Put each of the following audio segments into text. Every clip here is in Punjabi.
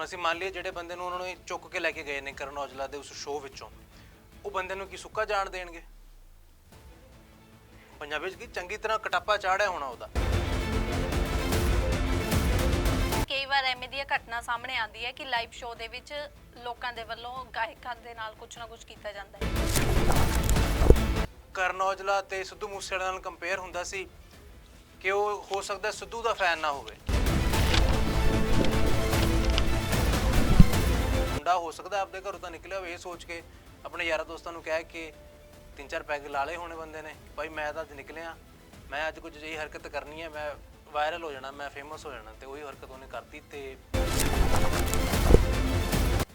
ਹੁਣ ਅਸੀਂ ਮੰਨ ਲਈਏ ਜਿਹੜੇ ਬੰਦੇ ਨੂੰ ਉਹਨਾਂ ਨੇ ਚੁੱਕ ਕੇ ਲੈ ਕੇ ਗਏ ਨੇ ਕਰਨ ਔਜਲਾ ਦੇ ਉਸ ਸ਼ੋਅ ਵਿੱਚੋਂ ਉਹ ਬੰਦੇ ਨੂੰ ਕੀ ਸੁੱਕਾ ਜਾਣ ਦੇਣਗੇ? ਪੰਜਾਬੀ ਵਿੱਚ ਕੀ ਚੰਗੀ ਤਰ੍ਹਾਂ ਕਟਾਪਾ ਚਾੜਿਆ ਹੋਣਾ ਉਹਦਾ? ਕਈ ਵਾਰ ਐਵੇਂ ਦੀਆਂ ਘਟਨਾ ਸਾਹਮਣੇ ਆਉਂਦੀ ਹੈ ਕਿ ਲਾਈਵ ਸ਼ੋਅ ਦੇ ਵਿੱਚ ਲੋਕਾਂ ਦੇ ਵੱਲੋਂ ਗਾਇਕਾਂ ਦੇ ਨਾਲ ਕੁਝ ਨਾ ਕੁਝ ਕੀਤਾ ਜਾਂਦਾ ਹੈ। ਕਰਨ ਔਜਲਾ ਤੇ ਸਿੱਧੂ ਮੂਸੇਵਾਲੇ ਨਾਲ ਕੰਪੇਅਰ ਹੁੰਦਾ ਸੀ ਕਿ ਉਹ ਹੋ ਸਕਦਾ ਸਿੱਧੂ ਦਾ ਫੈਨ ਨਾ ਹੋਵੇ। ਮੁੰਡਾ ਹੋ ਸਕਦਾ ਆਪਦੇ ਘਰੋਂ ਤਾਂ ਨਿਕਲਿਆ ਹੋਵੇ, ਇਹ ਸੋਚ ਕੇ ਆਪਣੇ ਯਾਰਾਂ ਦੋਸਤਾਂ ਨੂੰ ਕਹਿ ਕੇ ਤਿੰਨ ਚਾਰ ਪੈਗ ਲਾ ਹੋਣੇ ਬੰਦੇ ਨੇ ਭਾਈ ਮੈਂ ਤਾਂ ਅੱਜ ਨਿਕਲਿਆ, ਮੈਂ ਅੱਜ ਕੁਝ ਜਿਹੀ ਹਰਕਤ ਕਰਨੀ ਹੈ, ਮੈਂ ਵਾਇਰਲ ਹੋ ਜਾਣਾ, ਮੈਂ ਫੇਮਸ ਹੋ ਜਾਣਾ ਤੇ ਉਹੀ ਹਰਕਤ ਉਹਨੇ ਕਰਤੀ ਤੇ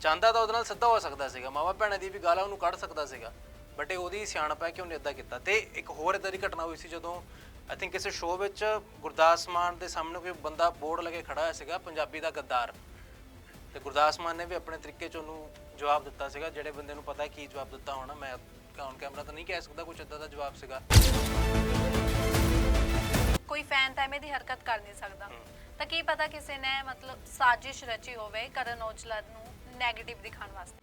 ਚਾਹੁੰਦਾ ਤਾਂ ਉਹਦੇ ਨਾਲ ਸਿੱਧਾ ਹੋ ਸਕਦਾ ਸੀਗਾ, ਮਾਵਾ ਭੈਣਾਂ ਦੀ ਵੀ ਗਾਲਾਂ ਉਹਨੂੰ ਕੱਢ ਸਕਦਾ ਸੀਗਾ ਬਟ ਇਹ ਉਹਦੀ ਸਿਆਣਪ ਹੈ ਕਿ ਉਹਨੇ ਇਦਾਂ ਕੀਤਾ ਤੇ ਇੱਕ ਹੋਰ ਇਦਾਂ ਦੀ ਘਟਨਾ ਹੋਈ ਸੀ ਜਦੋਂ ਆਈ ਥਿੰਕ ਕਿਸੇ ਸ਼ੋਅ ਵਿੱਚ ਗੁਰਦਾਸ ਮਾਨ ਦੇ ਸਾਹਮਣੇ ਕੋਈ ਬੰਦਾ ਬੋਰਡ ਲਗੇ ਖੜਾ ਹੋਇਆ ਸੀਗਾ, ਪੰਜਾਬੀ ਦਾ ਗੱਦਾਰ। ਤੇ ਗੁਰਦਾਸ ਮਾਨ ਨੇ ਵੀ ਆਪਣੇ ਤਰੀਕੇ 'ਚ ਉਹਨੂੰ ਜਵਾਬ ਦਿੱਤਾ ਸੀਗਾ ਜਿਹੜੇ ਬੰਦੇ ਨੂੰ ਪਤਾ ਕੀ ਜਵਾਬ ਦਿੱਤਾ ਹੋਣਾ ਮੈਂ ਔਨ ਕੈਮਰਾ ਤਾਂ ਨਹੀਂ ਕਹਿ ਸਕਦਾ ਕੁਝ ਇਦਾਂ ਦਾ ਜਵਾਬ ਸੀਗਾ। ਕੋਈ ਫੈਨ ਤਾਂ ਐਵੇਂ ਦੀ ਹਰਕਤ ਕਰ ਨਹੀਂ ਸਕਦਾ। ਤਾਂ ਕੀ ਪਤਾ ਕਿਸੇ ਨੇ ਮਤਲਬ ਸਾਜ਼ਿਸ਼ ਰਚੀ ਹੋਵੇ ਕਰਨ ਔਜਲਾ ਨੂੰ 네ਗੇਟਿਵ ਦਿਖਾਉਣ ਵਾਸਤੇ।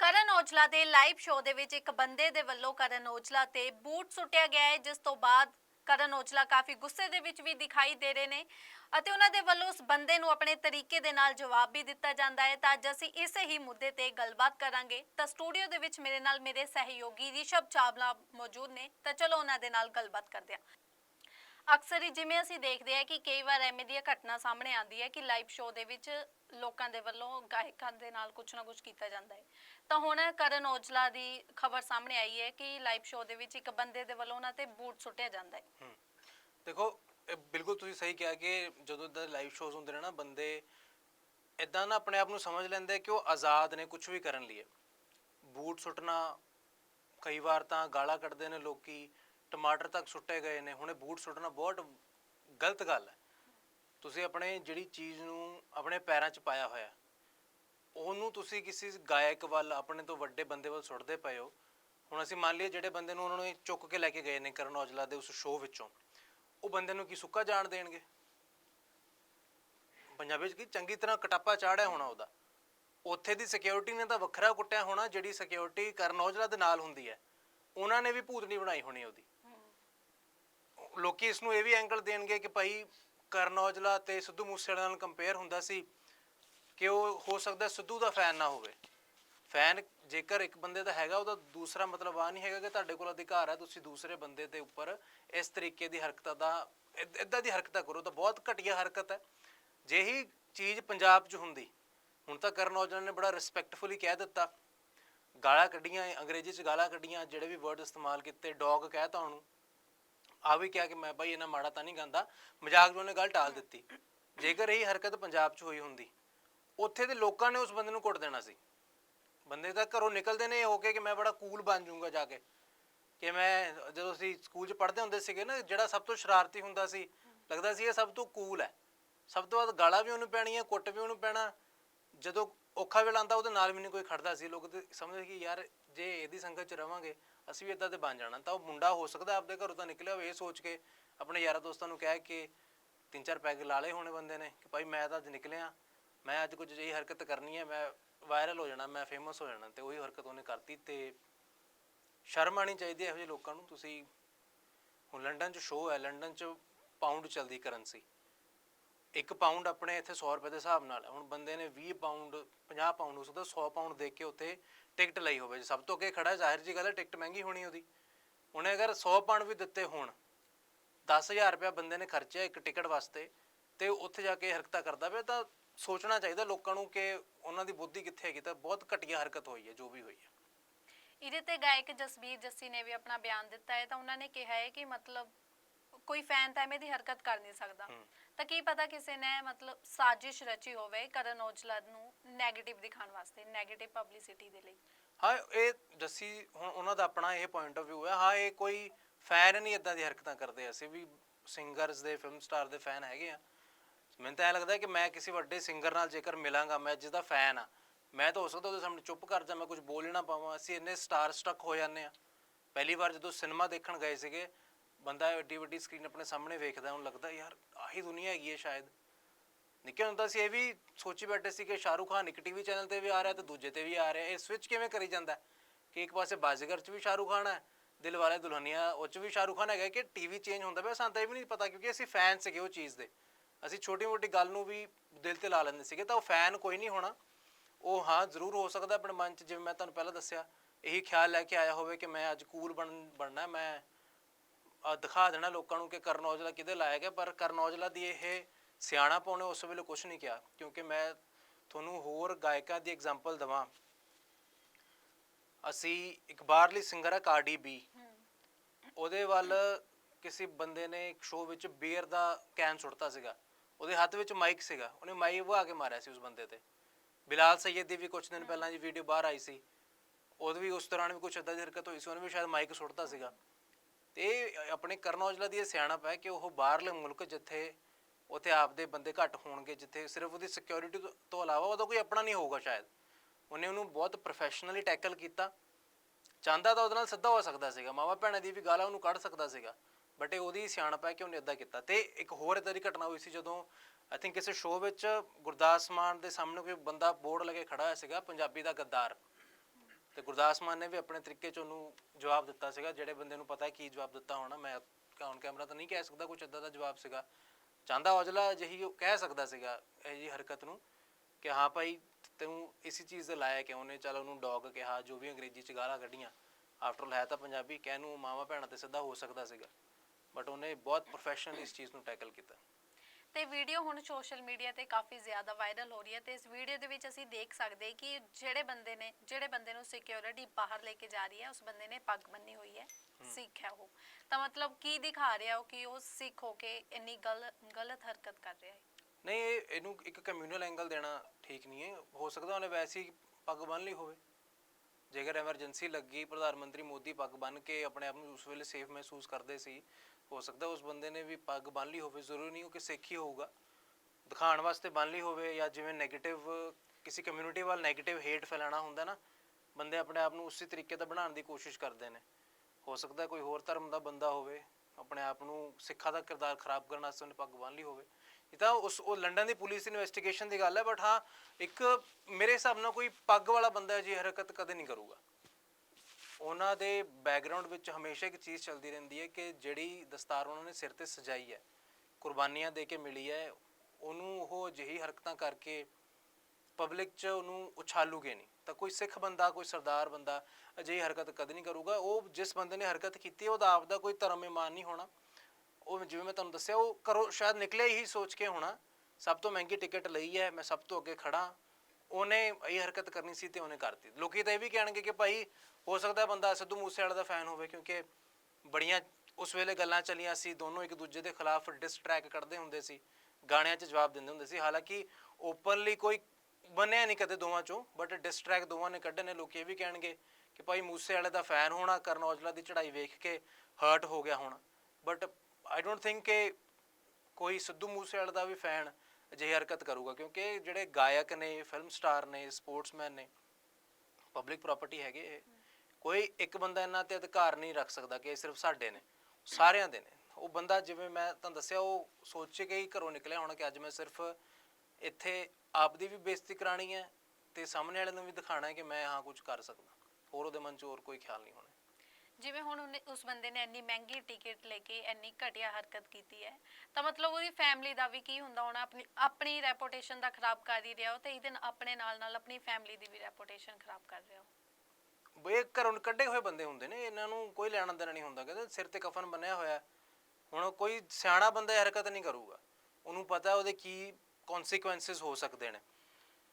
ਕਰਨ ਔਜਲਾ ਦੇ ਲਾਈਵ ਸ਼ੋਅ ਦੇ ਵਿੱਚ ਇੱਕ ਬੰਦੇ ਦੇ ਵੱਲੋਂ ਕਰਨ ਔਜਲਾ ਤੇ ਬੂਟ ਸੁੱਟਿਆ ਗਿਆ ਹੈ ਜਿਸ ਤੋਂ ਬਾਅਦ ਕਰਨ ਔਜਲਾ ਕਾਫੀ ਗੁੱਸੇ ਦੇ ਵਿੱਚ ਵੀ ਦਿਖਾਈ ਦੇ ਰਹੇ ਨੇ ਅਤੇ ਉਹਨਾਂ ਦੇ ਵੱਲੋਂ ਉਸ ਬੰਦੇ ਨੂੰ ਆਪਣੇ ਤਰੀਕੇ ਦੇ ਨਾਲ ਜਵਾਬ ਵੀ ਦਿੱਤਾ ਜਾਂਦਾ ਹੈ। ਤਾਂ ਅੱਜ ਅਸੀਂ ਇਸੇ ਹੀ ਮੁੱਦੇ ਤੇ ਗੱਲਬਾਤ ਕਰਾਂਗੇ। ਤਾਂ ਸਟੂਡੀਓ ਦੇ ਵਿੱਚ ਮੇਰੇ ਨਾਲ ਮੇਰੇ ਸਹਿਯੋਗੀ ਰਿਸ਼ਭ ਚਾਵਲਾ ਮੌਜੂਦ ਨੇ। ਤਾਂ ਚਲੋ ਉਹਨਾਂ ਦੇ ਨਾਲ ਗੱਲਬਾਤ ਕਰਦੇ ਹਾਂ। ਅਕਸਰ ਹੀ ਜਿਵੇਂ ਅਸੀਂ ਦੇਖਦੇ ਆ ਕਿ ਕਈ ਵਾਰ ਐਵੇਂ ਦੀ ਘਟਨਾ ਸਾਹਮਣੇ ਆਉਂਦੀ ਹੈ ਕਿ ਲਾਈਵ ਸ਼ੋਅ ਦੇ ਵਿੱਚ ਲੋਕਾਂ ਦੇ ਵੱਲੋਂ ਗਾਇਕਾਂ ਦੇ ਨਾਲ ਕੁਝ ਨਾ ਕੁਝ ਕੀਤਾ ਜਾਂਦਾ ਹੈ। ਤਾਂ ਹੁਣ ਕਰਨ ਔਜਲਾ ਦੀ ਖਬਰ ਸਾਹਮਣੇ ਆਈ ਹੈ ਕਿ ਲਾਈਵ ਸ਼ੋਅ ਦੇ ਵਿੱਚ ਇੱਕ ਬੰਦੇ ਦੇ ਵੱਲੋਂ ਉਹਨਾਂ ਤੇ ਬੂਟ ਸੁੱਟਿਆ ਜਾਂਦਾ ਹੈ। ਹਮ, ਦੇਖੋ ਇਹ ਬਿਲਕੁਲ ਤੁਸੀਂ ਸਹੀ ਕਿਹਾ ਕਿ ਜਦੋਂ ਦਾ ਲਾਈਵ ਸ਼ੋਜ਼ ਹੁੰਦੇ ਨੇ ਨਾ ਬੰਦੇ ਇਦਾਂ ਨਾ ਆਪਣੇ ਆਪ ਨੂੰ ਸਮਝ ਲੈਂਦੇ ਕਿ ਉਹ ਆਜ਼ਾਦ ਨੇ ਕੁਝ ਵੀ ਕਰਨ ਲਈ। ਬੂਟ ਸੁੱਟਣਾ ਕਈ ਵਾਰ ਤਾਂ ਗਾਲਾਂ ਕੱਢਦੇ ਨੇ ਲੋਕੀ ਟਮਾਟਰ ਤੱਕ ਸੁੱਟੇ ਗਏ ਨੇ। ਹੁਣੇ ਬੂਟ ਸੁੱਟਣਾ ਬਹੁਤ ਗਲਤ ਗੱਲ ਹੈ। ਤੁਸੀਂ ਆਪਣੇ ਜਿਹੜੀ ਚੀਜ਼ ਨੂੰ ਆਪਣੇ ਪੈਰਾਂ 'ਚ ਪਾਇਆ ਹੋਇਆ ਉਹਨੂੰ ਤੁਸੀਂ ਕਿਸੇ ਗਾਇਕ ਵੱਲ, ਆਪਣੇ ਤੋਂ ਵੱਡੇ ਬੰਦੇ ਵੱਲ ਸੁੱਟਦੇ ਪਏ ਹੋ। ਹੁਣ ਅਸੀਂ ਮੰਨ ਲਈਏ ਜਿਹੜੇ ਬੰਦੇ ਨੂੰ ਉਹਨਾਂ ਨੇ ਚੁੱਕ ਕੇ ਲੈ ਕੇ ਗਏ ਨੇ ਕਰਨ ਔਜਲਾ ਦੇ ਉਸ ਸ਼ੋਅ ਵਿੱਚੋਂ, ਉਹ ਬੰਦੇ ਨੂੰ ਕੀ ਸੁੱਕਾ ਜਾਣ ਦੇਣਗੇ? ਪੰਜਾਬੀ ਵਿੱਚ ਕੀ ਚੰਗੀ ਤਰ੍ਹਾਂ ਕਟਾਪਾ ਚਾੜਿਆ ਹੋਣਾ ਉਹਦਾ। ਉੱਥੇ ਦੀ ਸਿਕਿਉਰਿਟੀ ਨੇ ਤਾਂ ਵੱਖਰਾ ਕੁੱਟਿਆ ਹੋਣਾ, ਜਿਹੜੀ ਸਿਕਿਉਰਿਟੀ ਕਰਨ ਔਜਲਾ ਦੇ ਨਾਲ ਹੁੰਦੀ ਹੈ। ਉਹਨਾਂ ਨੇ ਵੀ ਭੂਤਨੀ ਬਣਾਈ ਹੋਣੀ ਉਹਦੀ। ਲੋਕੀ ਇਸ ਨੂੰ ਇਹ ਵੀ ਐਂਗਲ ਦੇਣਗੇ ਕਿ ਭਾਈ ਕਰਨ ਔਜਲਾ ਤੇ ਸਿੱਧੂ ਮੂਸੇਵਾਲੇ ਨਾਲ ਕੰਪੇਅਰ ਹੁੰਦਾ ਸੀ। ਕਿ ਉਹ ਹੋ ਸਕਦਾ ਸਿੱਧੂ ਦਾ ਫੈਨ ਨਾ ਹੋਵੇ। ਫੈਨ ਜੇਕਰ ਇੱਕ ਬੰਦੇ ਦਾ ਹੈਗਾ, ਉਹਦਾ ਦੂਸਰਾ ਮਤਲਬ ਆ ਨਹੀਂ ਹੈਗਾ ਕਿ ਤੁਹਾਡੇ ਕੋਲ ਅਧਿਕਾਰ ਹੈ, ਤੁਸੀਂ ਦੂਸਰੇ ਬੰਦੇ ਦੇ ਉੱਪਰ ਇਸ ਤਰੀਕੇ ਦੀ ਹਰਕਤਾਂ ਦਾ, ਇਦ- ਏਦਾਂ ਦੀ ਹਰਕਤਾਂ ਕਰੋ ਤਾਂ ਬਹੁਤ ਘਟੀਆ ਹਰਕਤ ਹੈ। ਜਿਹੀ ਚੀਜ਼ ਪੰਜਾਬ 'ਚ ਹੁੰਦੀ, ਹੁਣ ਤਾਂ ਕਰਨ ਔਜਲਾ ਨੇ ਬੜਾ ਰਿਸਪੈਕਟਫੁਲੀ ਕਹਿ ਦਿੱਤਾ। ਗਾਲਾਂ ਕੱਢੀਆਂ, ਅੰਗਰੇਜ਼ੀ 'ਚ ਗਾਲਾਂ ਕੱਢੀਆਂ, ਜਿਹੜੇ ਵੀ ਵਰਡ ਇਸਤੇਮਾਲ ਕੀਤੇ ਡੌਗ ਕਹਿਤਾ ਉਹਨੂੰ। ਆ ਵੀ ਕਿਹਾ ਕਿ ਮੈਂ, ਭਾਈ ਇਹਨਾਂ ਮਾੜਾ ਤਾਂ ਨਹੀਂ ਗਾਉਂਦਾ। ਮਜ਼ਾਕ 'ਚ ਉਹਨੇ ਗੱਲ ਟਾਲ ਦਿੱਤੀ। ਜੇਕਰ ਇਹ ਹਰਕਤ ਪੰਜਾਬ 'ਚ ਹੋਈ ਹੁੰਦੀ ਉੱਥੇ ਦੇ ਲੋਕਾਂ ਨੇ ਉਸ ਬੰਦੇ ਨੂੰ ਕੁੱਟ ਦੇਣਾ ਸੀ। ਬੰਦੇ ਤਾਂ ਘਰੋਂ ਨਿਕਲਦੇ ਨੇ ਇਹ ਹੋ ਕੇ ਕਿ ਮੈਂ ਬੜਾ ਕੂਲ ਬਣ ਜਾਊਂਗਾ ਜਾ ਕੇ। ਕਿ ਮੈਂ ਜਦੋਂ ਅਸੀਂ ਸਕੂਲ 'ਚ ਪੜ੍ਹਦੇ ਹੁੰਦੇ ਸੀਗੇ ਨਾ, ਜਿਹੜਾ ਸਭ ਤੋਂ ਸ਼ਰਾਰਤੀ ਹੁੰਦਾ ਸੀ, ਲੱਗਦਾ ਸੀ ਇਹ ਸਭ ਤੋਂ ਕੂਲ ਹੈ। ਸਭ ਤੋਂ ਵੱਧ ਗਾਲਾਂ ਵੀ ਉਹਨੂੰ ਪੈਣੀਆਂ, ਕੁੱਟ ਵੀ ਉਹਨੂੰ ਪੈਣਾ। ਜਦੋਂ ਔਖਾ ਵੇਲਾ ਆਉਂਦਾ, ਉਹਦੇ ਨਾਲ ਵੀ ਨਹੀਂ ਕੋਈ ਖੜਦਾ ਸੀ। ਲੋਕ ਤੇ ਸਮਝਦੇ ਕਿ ਯਾਰ, ਜੇ ਇਹਦੀ ਸੰਗਤ 'ਚ ਰਵਾਂਗੇ, ਅਸੀਂ ਵੀ ਇਦਾਂ ਦੇ ਬਣ ਜਾਣਾ। ਤਾਂ ਉਹ ਮੁੰਡਾ ਹੋ ਸਕਦਾ ਆਪਦੇ ਘਰੋਂ ਤਾਂ ਨਿਕਲਿਆ ਹੋਵੇ, ਇਹ ਸੋਚ ਕੇ ਆਪਣੇ ਯਾਰਾਂ ਦੋਸਤਾਂ ਨੂੰ ਕਹਿ ਕੇ ਤਿੰਨ ਚਾਰ ਪੈਗ ਲਾ ਲਏ ਹੋਣੇ ਬੰਦੇ ਨੇ ਕਿ ਭਾਈ ਮੈਂ ਤਾਂ ਅੱਜ ਨਿਕਲਿਆ। ਮੈਂ ਅੱਜ ਕੁਝ ਜਿਹੀ ਹਰਕਤ ਕਰਨੀ ਹੈ ਮੈਂ ਵਾਇਰਲ ਹੋ ਜਾਣਾ ਮੈਂ ਫੇਮਸ ਹੋ ਜਾਣਾ ਤੇ ਉਹੀ ਹਰਕਤ ਉਹਨੇ ਕਰਤੀ ਤੇ ਸ਼ਰਮ ਆਣੀ ਚਾਹੀਦੀ ਹੈ ਇਹੋ ਜਿਹੇ ਲੋਕਾਂ ਨੂੰ। ਤੁਸੀਂ ਹੁਣ ਲੰਡਨ 'ਚ ਸ਼ੋਅ ਹੈ ਲੰਡਨ 'ਚ ਪਾਉਂਡ ਚੱਲਦੀ ਕਰੰਸੀ ਇੱਕ ਪਾਉਂਡ ਆਪਣੇ ਇੱਥੇ 100 ਰੁਪਏ ਦੇ ਹਿਸਾਬ ਨਾਲ ਹੈ। ਹੁਣ ਬੰਦੇ ਨੇ 20 ਪਾਉਂਡ 50 ਪਾਉਂਡ ਹੋ ਸਕਦਾ 100 ਪਾਉਂਡ ਦੇ ਕੇ ਉੱਥੇ ਟਿਕਟ ਲਈ ਹੋਵੇ। ਜੇ ਸਭ ਤੋਂ ਅੱਗੇ ਖੜਾ ਹੈ, ਜ਼ਾਹਿਰ ਜੀ ਗੱਲ ਹੈ ਟਿਕਟ ਮਹਿੰਗੀ ਹੋਣੀ ਉਹਦੀ। ਉਹਨੇ ਅਗਰ 100 ਪਾਉਂਡ ਵੀ ਦਿੱਤੇ ਹੋਣ 10000 ਰੁਪਏ ਬੰਦੇ ਨੇ ਖਰਚਿਆ ਇੱਕ ਟਿਕਟ ਵਾਸਤੇ ਤੇ ਉੱਥੇ ਜਾ ਕੇ ਹਰਕਤਾਂ ਕਰਦਾ ਪਿਆ ਤਾਂ ਸੋਚਣਾ ਚਾਹੀਦਾ ਲੋਕਾਂ ਨੂੰ ਕਿ ਉਹਨਾਂ ਦੀ ਬੁੱਧੀ ਕਿੱਥੇ ਹੈਗੀ ਤਾਂ ਬਹੁਤ ਘਟੀਆ ਹਰਕਤ ਹੋਈ ਹੈ ਜੋ ਵੀ ਹੋਈ ਹੈ। ਇਹਦੇ ਤੇ ਗਾਇਕ ਜਸਬੀਰ ਜੱਸੀ ਨੇ ਵੀ ਆਪਣਾ ਬਿਆਨ ਦਿੱਤਾ ਹੈ ਤਾਂ ਉਹਨਾਂ ਨੇ ਕਿਹਾ ਹੈ ਕਿ ਮਤਲਬ ਕੋਈ ਫੈਨ ਤਾਂ ਐਵੇਂ ਦੀ ਹਰਕਤ ਕਰ ਨਹੀਂ ਸਕਦਾ। ਤਾਂ ਕੀ ਪਤਾ ਕਿਸੇ ਨੇ ਮਤਲਬ ਸਾਜ਼ਿਸ਼ ਰਚੀ ਹੋਵੇ ਕਰਨ ਔਜਲਾ ਨੂੰ 네ਗੇਟਿਵ ਦਿਖਾਉਣ ਵਾਸਤੇ 네ਗੇਟਿਵ ਪਬਲਿਸਿਟੀ ਦੇ ਲਈ। ਹਾਂ ਇਹ ਜੱਸੀ ਹੁਣ ਉਹਨਾਂ ਦਾ ਆਪਣਾ ਇਹ ਪੁਆਇੰਟ ਆਫ View ਹੈ। ਹਾਂ ਇਹ ਕੋਈ ਫੈਨ ਨਹੀਂ ਇਦਾਂ ਦੀ ਹਰਕਤਾਂ ਕਰਦੇ। ਅਸੀਂ ਵੀ ਸਿੰਗਰਸ ਦੇ ਫਿਲਮ ਸਟਾਰ ਦੇ ਫੈਨ ਹੈਗੇ ਆ ਮੈਨੂੰ ਤਾਂ ਇਹ ਲੱਗਦਾ ਕਿ ਮੈਂ ਕਿਸੇ ਵੱਡੇ ਸਿੰਗਰ ਨਾਲ ਜੇਕਰ ਮਿਲਾਂਗਾ, ਮੈਂ ਜਿਸ ਦਾ ਫੈਨ ਆ, ਮੈਂ ਤਾਂ ਹੋ ਸਕਦਾ ਉਹਦੇ ਸਾਹਮਣੇ ਚੁੱਪ ਕਰ ਜਾ ਮੈਂ ਕੁਝ ਬੋਲ ਹੀ ਨਾ ਪਾਵਾਂ। ਅਸੀਂ ਇੰਨੇ ਸਟਾਰ ਸਟਕ ਹੋ ਜਾਂਦੇ ਆ ਪਹਿਲੀ ਵਾਰ ਜਦੋਂ ਸਿਨੇਮਾ ਦੇਖਣ ਗਏ ਸੀਗੇ, ਬੰਦਾ ਏਡੀ ਵੱਡੀ ਸਕਰੀਨ ਆਪਣੇ ਸਾਹਮਣੇ ਵੇਖਦਾ, ਉਹਨੂੰ ਲੱਗਦਾ ਯਾਰ ਆਹੀ ਦੁਨੀਆ ਹੈਗੀ ਹੈ ਸ਼ਾਇਦ। ਨਿੱਕੇ ਹੁੰਦਾ ਸੀ, ਇਹ ਵੀ ਸੋਚੀ ਬੈਠੇ ਸੀ ਕਿ ਸ਼ਾਹਰੁਖ ਖਾਨ ਇੱਕ ਟੀਵੀ ਚੈਨਲ ਤੇ ਵੀ ਆ ਰਿਹਾ ਤੇ ਦੂਜੇ ਤੇ ਵੀ ਆ ਰਿਹਾ। ਇਹ ਸਵਿਚ ਕਿਵੇਂ ਕਰੀ ਜਾਂਦਾ? ਕਿ ਇੱਕ ਪਾਸੇ ਬਾਜ਼ੀਗਰ ਚ ਵੀ ਸ਼ਾਹਰੁਖ ਖਾਨ ਹੈ, ਦਿਲ ਵਾਲੇ ਦੁਲਹਨੀਆ, ਉਹ ਚ ਵੀ ਸ਼ਾਹਰੁਖ ਖਾਨ ਹੈਗਾ ਕਿ ਟੀਵੀ ਚੇਂਜ ਹੁੰਦਾ ਪਿਆ। ਸਾਨੂੰ ਤਾਂ ਇਹ ਵੀ ਨਹੀਂ ਪਤਾ ਕਿਉਂਕਿ ਅਸੀਂ ਫੈਨ ਸੀਗੇ ਉਹ ਚੀਜ਼ ਦੇ। ਅਸੀਂ ਛੋਟੀ ਮੋਟੀ ਗੱਲ ਨੂੰ ਵੀ ਦਿਲ ਤੇ ਲਾ ਲੈਂਦੇ ਸੀਗੇ ਤਾਂ ਉਹ ਫੈਨ ਕੋਈ ਨਹੀਂ ਹੋਣਾ। ਉਹ ਹਾਂ ਜ਼ਰੂਰ ਹੋ ਸਕਦਾ ਆਪਣੇ ਮਨ ਚ ਜਿਵੇਂ ਮੈਂ ਤੁਹਾਨੂੰ ਪਹਿਲਾਂ ਦੱਸਿਆ ਇਹੀ ਖਿਆਲ ਲੈ ਕੇ ਆਇਆ ਹੋਵੇ ਕਿ ਮੈਂ ਅੱਜ ਕੂਲ ਬਣ ਬਣਨਾ ਮੈਂ ਆ ਦਿਖਾ ਦੇਣਾ ਲੋਕਾਂ ਨੂੰ ਕਿ ਕਰਨ ਔਜਲਾ ਕਿਤੇ ਲਾਇਆ ਗਿਆ ਪਰ ਕਰਨ ਔਜਲਾ ਦੀ ਇਹ ਸਿਆਣਾ ਪਾਉਣੇ ਉਸ ਵੇਲੇ ਕੁਝ ਨਹੀਂ ਕਿਹਾ ਕਿਉਂਕਿ ਮੈਂ ਤੁਹਾਨੂੰ ਹੋਰ ਗਾਇਕਾਂ ਦੀ ਐਗਜ਼ਾਮਪਲ ਦਵਾਂ। ਅਸੀਂ ਇੱਕ ਬਾਹਰਲੀ ਸਿੰਗਰ ਹੈ ਕਾਰਡੀ ਬੀ ਉਹਦੇ ਵੱਲ ਕਿਸੇ ਬੰਦੇ ਨੇ ਇੱਕ ਸ਼ੋਅ ਵਿੱਚ ਬੀਅਰ ਦਾ ਕੈਨ ਸੁੱਟਤਾ ਸੀਗਾ। ਉਹਦੇ ਹੱਥ ਵਿੱਚ ਮਾਈਕ ਸੀਗਾ ਉਹਨੇ ਮਾਈਕ ਵਹਾ ਕੇ ਮਾਰਿਆ ਸੀ ਉਸ ਬੰਦੇ ਤੇ। ਬਿਲਾਲ ਸੈਯਦ ਦੀ ਵੀ ਕੁਝ ਦਿਨ ਪਹਿਲਾਂ ਜੀ ਵੀਡੀਓ ਬਾਹਰ ਆਈ ਸੀ। ਉਹਦੇ ਵੀ ਉਸ ਦੌਰਾਨ ਵੀ ਕੁਝ ਏਦਾਂ ਦੀ ਹਰਕਤ ਹੋਈ ਸੀ ਉਹਨੇ ਵੀ ਸ਼ਾਇਦ ਮਾਈਕ ਸੁੱਟਤਾ ਸੀਗਾ। ਤੇ ਇਹ ਆਪਣੇ ਕਰਨ ਔਜਲਾ ਦੀ ਇਹ ਸਿਆਣਪ ਹੈ ਕਿ ਉਹ ਬਾਹਰਲੇ ਮੁਲਕ ਜਿੱਥੇ ਉੱਥੇ ਆਪਦੇ ਬੰਦੇ ਘੱਟ ਹੋਣਗੇ ਜਿੱਥੇ ਸਿਰਫ ਉਹਦੀ ਸਿਕਿਉਰਿਟੀ ਤੋਂ ਇਲਾਵਾ ਉਹਦਾ ਕੋਈ ਆਪਣਾ ਨਹੀਂ ਹੋਊਗਾ ਸ਼ਾਇਦ। ਉਹਨੇ ਉਹਨੂੰ ਬਹੁਤ ਪ੍ਰੋਫੈਸ਼ਨਲੀ ਟੈਕਲ ਕੀਤਾ। ਚਾਹੁੰਦਾ ਤਾਂ ਉਹਦੇ ਨਾਲ ਸਿੱਧਾ ਹੋ ਸਕਦਾ ਸੀਗਾ ਮਾਵਾ ਭੈਣਾਂ ਦੀ ਵੀ ਗਾਲਾਂ ਉਹਨੂੰ ਕੱਢ ਸਕਦਾ ਸੀਗਾ। ਬਟ ਇਹ ਉਹਦੀ ਸਿਆਣਪ ਹੈ ਕਿ ਉਹਨੇ ਇਦਾਂ ਕੀਤਾ। ਤੇ ਇੱਕ ਹੋਰ ਏਦਾਂ ਦੀ ਘਟਨਾ ਹੋਈ ਸੀ ਜਦੋਂ ਆਈ ਥਿੰਕ ਕਿਸੇ ਸ਼ੋਅ ਵਿੱਚ ਗੁਰਦਾਸ ਮਾਨ ਦੇ ਸਾਹਮਣੇ ਕੋਈ ਬੰਦਾ ਬੋਰਡ ਲਗੇ ਖੜਾ ਹੋਇਆ ਸੀਗਾ, ਪੰਜਾਬੀ ਦਾ ਗੱਦਾਰ। ਤੇ ਗੁਰਦਾਸ ਮਾਨ ਨੇ ਵੀ ਆਪਣੇ ਤਰੀਕੇ ਚ ਉਹਨੂੰ ਜਵਾਬ ਦਿੱਤਾ ਸੀਗਾ, ਜਿਹੜੇ ਬੰਦੇ ਨੂੰ ਪਤਾ ਹੈ ਕੀ ਜਵਾਬ ਦਿੱਤਾ ਹੋਣਾ। ਮੈਂ ਔਨ ਕੈਮਰਾ ਤਾਂ ਨਹੀਂ ਕਹਿ ਸਕਦਾ ਕੁਝ ਇਦਾਂ ਦਾ ਜਵਾਬ ਸੀਗਾ। ਚਾਹੁੰਦਾ ਔਜਲਾ ਜਿਹੀ ਕਹਿ ਸਕਦਾ ਸੀਗਾ, ਇਹ ਜੀ ਹਰਕਤ ਨੂੰ, ਕਿ ਹਾਂ ਭਾਈ, ਤੂੰ ਇਸੇ ਚੀਜ਼ ਦੇ ਲਾਇਆ ਕਿ ਉਹਨੇ ਚੱਲ ਉਹਨੂੰ ਡੌਗ ਕਿਹਾ, ਜੋ ਵੀ ਅੰਗਰੇਜ਼ੀ ਚ ਗਾਲਾਂ ਕੱਢੀਆਂ। ਆਫਟਰ ਆਲ ਹੈ ਤਾਂ ਪੰਜਾਬੀ ਕਹਿਣ ਨੂੰ ਮਾਵਾ ਭੈਣਾਂ ਤੇ ਸਿੱਧਾ ਹੋ ਸਕਦਾ ਸੀਗਾ। ਬਟ ਉਹਨੇ ਬਹੁਤ ਪ੍ਰੋਫੈਸ਼ਨਲੀ ਇਸ ਚੀਜ਼ ਨੂੰ ਟੈਕਲ ਕੀਤਾ। ਤੇ ਵੀਡੀਓ ਹੁਣ ਸੋਸ਼ਲ ਮੀਡੀਆ ਤੇ ਕਾਫੀ ਜ਼ਿਆਦਾ ਵਾਇਰਲ ਹੋ ਰਹੀ ਹੈ ਤੇ ਇਸ ਵੀਡੀਓ ਦੇ ਵਿੱਚ ਅਸੀਂ ਦੇਖ ਸਕਦੇ ਕਿ ਜਿਹੜੇ ਬੰਦੇ ਨੇ ਜਿਹੜੇ ਬੰਦੇ ਨੂੰ ਸਿਕਿਉਰਿਟੀ ਬਾਹਰ ਲੈ ਕੇ ਜਾ ਰਹੀ ਹੈ ਉਸ ਬੰਦੇ ਨੇ ਪੱਗ ਬੰਨੀ ਹੋਈ ਹੈ ਸਿੱਖ ਹੈ ਉਹ। ਤਾਂ ਮਤਲਬ ਕੀ ਦਿਖਾ ਰਿਹਾ ਉਹ ਕਿ ਉਹ ਸਿੱਖ ਹੋ ਕੇ ਇੰਨੀ ਗਲ ਗਲਤ ਹਰਕਤ ਕਰ ਰਿਹਾ ਹੈ? ਨਹੀਂ ਇਹ ਇਹਨੂੰ ਇੱਕ ਕਮਿਊਨਲ ਐਂਗਲ ਦੇਣਾ ਠੀਕ ਨਹੀਂ ਹੈ। ਹੋ ਸਕਦਾ ਉਹਨੇ ਵੈਸੇ ਹੀ ਪੱਗ ਬੰਨ ਲਈ ਹੋਵੇ। ਜੇਕਰ ਐਮਰਜੈਂਸੀ ਲੱਗੀ ਪ੍ਰਧਾਨ ਮੰਤਰੀ ਮੋਦੀ ਪੱਗ ਬੰਨ ਕੇ ਆਪਣੇ ਆਪ ਨੂੰ ਉਸ ਵੇਲੇ ਸੇਫ ਮਹਿਸੂਸ ਕਰਦੇ ਸੀ ਹੋ ਸਕਦਾ ਉਸ ਬੰਦੇ ਨੇ ਵੀ ਪੱਗ ਬੰਨ ਲਈ ਹੋਵੇ, ਜ਼ਰੂਰੀ ਨਹੀਂ ਉਹ ਕਿ ਸਿੱਖ ਹੀ ਹੋਊਗਾ। ਦਿਖਾਉਣ ਵਾਸਤੇ ਬੰਨ ਲਈ ਹੋਵੇ ਜਾਂ ਜਿਵੇਂ 네ਗੇਟਿਵ ਕਿਸੇ ਕਮਿਊਨਿਟੀ ਵੱਲ 네ਗੇਟਿਵ ਹੇਟ ਫੈਲਾਣਾ ਹੁੰਦਾ ਨਾ, ਬੰਦੇ ਆਪਣੇ ਆਪ ਨੂੰ ਉਸੇ ਤਰੀਕੇ ਦਾ ਬਣਾਉਣ ਦੀ ਕੋਸ਼ਿਸ਼ ਕਰਦੇ ਨੇ। ਹੋ ਸਕਦਾ ਕੋਈ ਹੋਰ ਧਰਮ ਦਾ ਬੰਦਾ ਹੋਵੇ, ਆਪਣੇ ਆਪ ਨੂੰ ਸਿੱਖਾਂ ਦਾ ਕਿਰਦਾਰ ਖਰਾਬ ਕਰਨ ਵਾਸਤੇ ਉਹਨੇ ਪੱਗ ਬੰਨ ਲਈ ਹੋਵੇ। ਇਹ ਤਾਂ ਉਸ, ਉਹ ਲੰਡਨ ਦੀ ਪੁਲਿਸ ਇਨਵੈਸਟੀਗੇਸ਼ਨ ਦੀ ਗੱਲ ਹੈ ਬਟ ਹਾਂ, ਇੱਕ ਮੇਰੇ ਹਿਸਾਬ ਨਾਲ ਕੋਈ ਪੱਗ ਵਾਲਾ ਬੰਦਾ ਜੀ ਹਰਕਤ ਕਦੇ ਨਹੀਂ ਕਰੂਗਾ। ਉਹਨਾਂ ਦੇ ਬੈਕਗ੍ਰਾਉਂਡ ਵਿੱਚ ਹਮੇਸ਼ਾ ਇੱਕ ਚੀਜ਼ ਚੱਲਦੀ ਰਹਿੰਦੀ ਹੈ ਕਿ ਜਿਹੜੀ ਦਸਤਾਰ ਉਹਨਾਂ ਨੇ ਸਿਰ ਤੇ ਸਜਾਈ ਹੈ, ਕੁਰਬਾਨੀਆਂ ਦੇ ਕੇ ਮਿਲੀ ਹੈ, ਉਹਨੂੰ ਉਹ ਅਜਿਹੀ ਹਰਕਤਾਂ ਕਰਕੇ ਪਬਲਿਕ 'ਚ ਉਹਨੂੰ ਉਛਾਲੂਗੇ ਨਹੀਂ। ਤਾਂ ਕੋਈ ਸਿੱਖ ਬੰਦਾ, ਕੋਈ ਸਰਦਾਰ ਬੰਦਾ ਅਜਿਹੀ ਹਰਕਤ ਕਦੇ ਨਹੀਂ ਕਰੂਗਾ। ਉਹ ਜਿਸ ਬੰਦੇ ਨੇ ਹਰਕਤ ਕੀਤੀ ਉਹਦਾ ਆਪ ਦਾ ਕੋਈ ਧਰਮ ਇਮਾਨ ਨਹੀਂ ਹੋਣਾ। ਉਹ ਜਿਵੇਂ ਮੈਂ ਤੁਹਾਨੂੰ ਦੱਸਿਆ, ਉਹ ਕਰੋ ਸ਼ਾਇਦ ਨਿਕਲਿਆ ਹੀ ਸੋਚ ਕੇ ਹੋਣਾ, ਸਭ ਤੋਂ ਮਹਿੰਗੀ ਟਿਕਟ ਲਈ ਹੈ, ਮੈਂ ਸਭ ਤੋਂ ਅੱਗੇ ਖੜਾ ਉਹਨੇ ਇਹ ਹਰਕਤ ਕਰਨੀ ਸੀ ਤੇ ਉਹਨੇ ਕਰਤੀ। ਲੋਕੀ ਤਾਂ ਇਹ ਵੀ ਕਹਿਣਗੇ ਕਿ ਭਾਈ ਹੋ ਸਕਦਾ ਬੰਦਾ ਸਿੱਧੂ ਮੂਸੇਵਾਲੇ ਦਾ ਫੈਨ ਹੋਵੇ ਕਿਉਂਕਿ ਬੜੀਆਂ ਉਸ ਵੇਲੇ ਗੱਲਾਂ ਚੱਲੀਆਂ ਸੀ, ਦੋਨੋਂ ਇੱਕ ਦੂਜੇ ਦੇ ਖਿਲਾਫ ਡਿਸ ਟਰੈਕ ਕੱਢਦੇ ਹੁੰਦੇ ਸੀ, ਗਾਣਿਆਂ 'ਚ ਜਵਾਬ ਦਿੰਦੇ ਹੁੰਦੇ ਸੀ। ਹਾਲਾਂਕਿ ਓਪਨਲੀ ਕੋਈ ਬਣਿਆ ਨਹੀਂ ਕਦੇ ਦੋਵਾਂ 'ਚੋਂ ਬਟ ਡਿਸਟਰੈਕ ਦੋਵਾਂ ਨੇ ਕੱਢੇ ਨੇ। ਲੋਕੀ ਇਹ ਵੀ ਕਹਿਣਗੇ ਕਿ ਭਾਈ ਮੂਸੇ ਵਾਲੇ ਦਾ ਫੈਨ ਹੋਣਾ, ਕਰਨ ਔਜਲਾ ਦੀ ਚੜ੍ਹਾਈ ਵੇਖ ਕੇ ਹਰਟ ਹੋ ਗਿਆ ਹੋਣਾ। ਬਟ ਆਈ ਡੋਂਟ ਥਿੰਕ ਕਿ ਕੋਈ ਸਿੱਧੂ ਮੂਸੇਵਾਲੇ ਦਾ ਵੀ ਫੈਨ ਅਜਿਹੀ ਹਰਕਤ ਕਰੂਗਾ, ਕਿਉਂਕਿ ਜਿਹੜੇ ਗਾਇਕ ਨੇ ਫਿਲਮ ਸਟਾਰ ਨੇ ਸਪੋਰਟਸਮੈਨ ਨੇ ਪਬਲਿਕ ਪ੍ਰਾਪਰਟੀ ਹੈਗੇ ਇਹ, ਕੋਈ ਇੱਕ ਬੰਦਾ ਇਹਨਾਂ ਤੇ ਅਧਿਕਾਰ ਨਹੀਂ ਰੱਖ ਸਕਦਾ ਕਿ ਇਹ ਸਿਰਫ ਸਾਡੇ ਨੇ ਸਾਰਿਆਂ ਦੇ ਨੇ। ਉਹ ਬੰਦਾ ਜਿਵੇਂ ਮੈਂ ਤੁਹਾਨੂੰ ਦੱਸਿਆ, ਉਹ ਸੋਚ ਕੇ ਹੀ ਘਰੋਂ ਨਿਕਲਿਆ ਹੋਣਾ ਕਿ ਅੱਜ ਮੈਂ ਸਿਰਫ ਇੱਥੇ ਆਪਦੀ ਵੀ ਬੇਇੱਜ਼ਤੀ ਕਰਾਣੀ ਹੈ ਤੇ ਸਾਹਮਣੇ ਵਾਲੇ ਨੂੰ ਵੀ ਦਿਖਾਣਾ ਹੈ ਕਿ ਮੈਂ ਹਾਂ ਕੁਝ ਕਰ ਸਕਦਾ। ਹੋਰ ਉਹਦੇ ਮਨ 'ਚ ਹੋਰ ਕੋਈ ਖਿਆਲ ਨਹੀਂ ਹੋਣਾ। ਜਿਵੇਂ ਹੁਣ ਉਹਨੇ ਉਸ ਬੰਦੇ ਨੇ ਇੰਨੀ ਮਹਿੰਗੀ ਟਿਕਟ ਲੈ ਕੇ ਇੰਨੀ ਘਟੀਆ ਹਰਕਤ ਕੀਤੀ ਹੈ, ਤਾਂ ਮਤਲਬ ਉਹਦੀ ਫੈਮਿਲੀ ਦਾ ਵੀ ਕੀ ਹੁੰਦਾ, ਹੋਣਾ ਆਪਣੀ ਆਪਣੀ ਰੈਪੂਟੇਸ਼ਨ ਦਾ ਖਰਾਬ ਕਰ ਹੀ ਰਿਹਾ ਉਹ, ਤੇ ਇਹਦੇ ਨਾਲ ਆਪਣੇ ਨਾਲ ਨਾਲ ਆਪਣੀ ਫੈਮਿਲੀ ਦੀ ਵੀ ਰੈਪੂਟੇਸ਼ਨ ਖਰਾਬ ਕਰ ਰਿਹਾ ਉਹ। ਬਈ ਘਰੋਂ ਕੱਢੇ ਹੋਏ ਬੰਦੇ ਹੁੰਦੇ ਨੇ, ਇਹਨਾਂ ਨੂੰ ਕੋਈ ਲੈਣਾ ਦੇਣਾ ਨਹੀਂ ਹੁੰਦਾ, ਕਹਿੰਦੇ ਸਿਰ ਤੇ ਕਫਨ ਬੰਨਿਆ ਹੋਇਆ ਹੈ। ਹੁਣ ਕੋਈ ਸਿਆਣਾ ਬੰਦਾ ਇਹ ਹਰਕਤ ਨਹੀਂ ਕਰੂਗਾ। ਉਹਨੂੰ ਪਤਾ ਉਹਦੇ ਕੀ ਕਨਸੀਕੁਐਂਸਸ ਹੋ ਸਕਦੇ ਨੇ।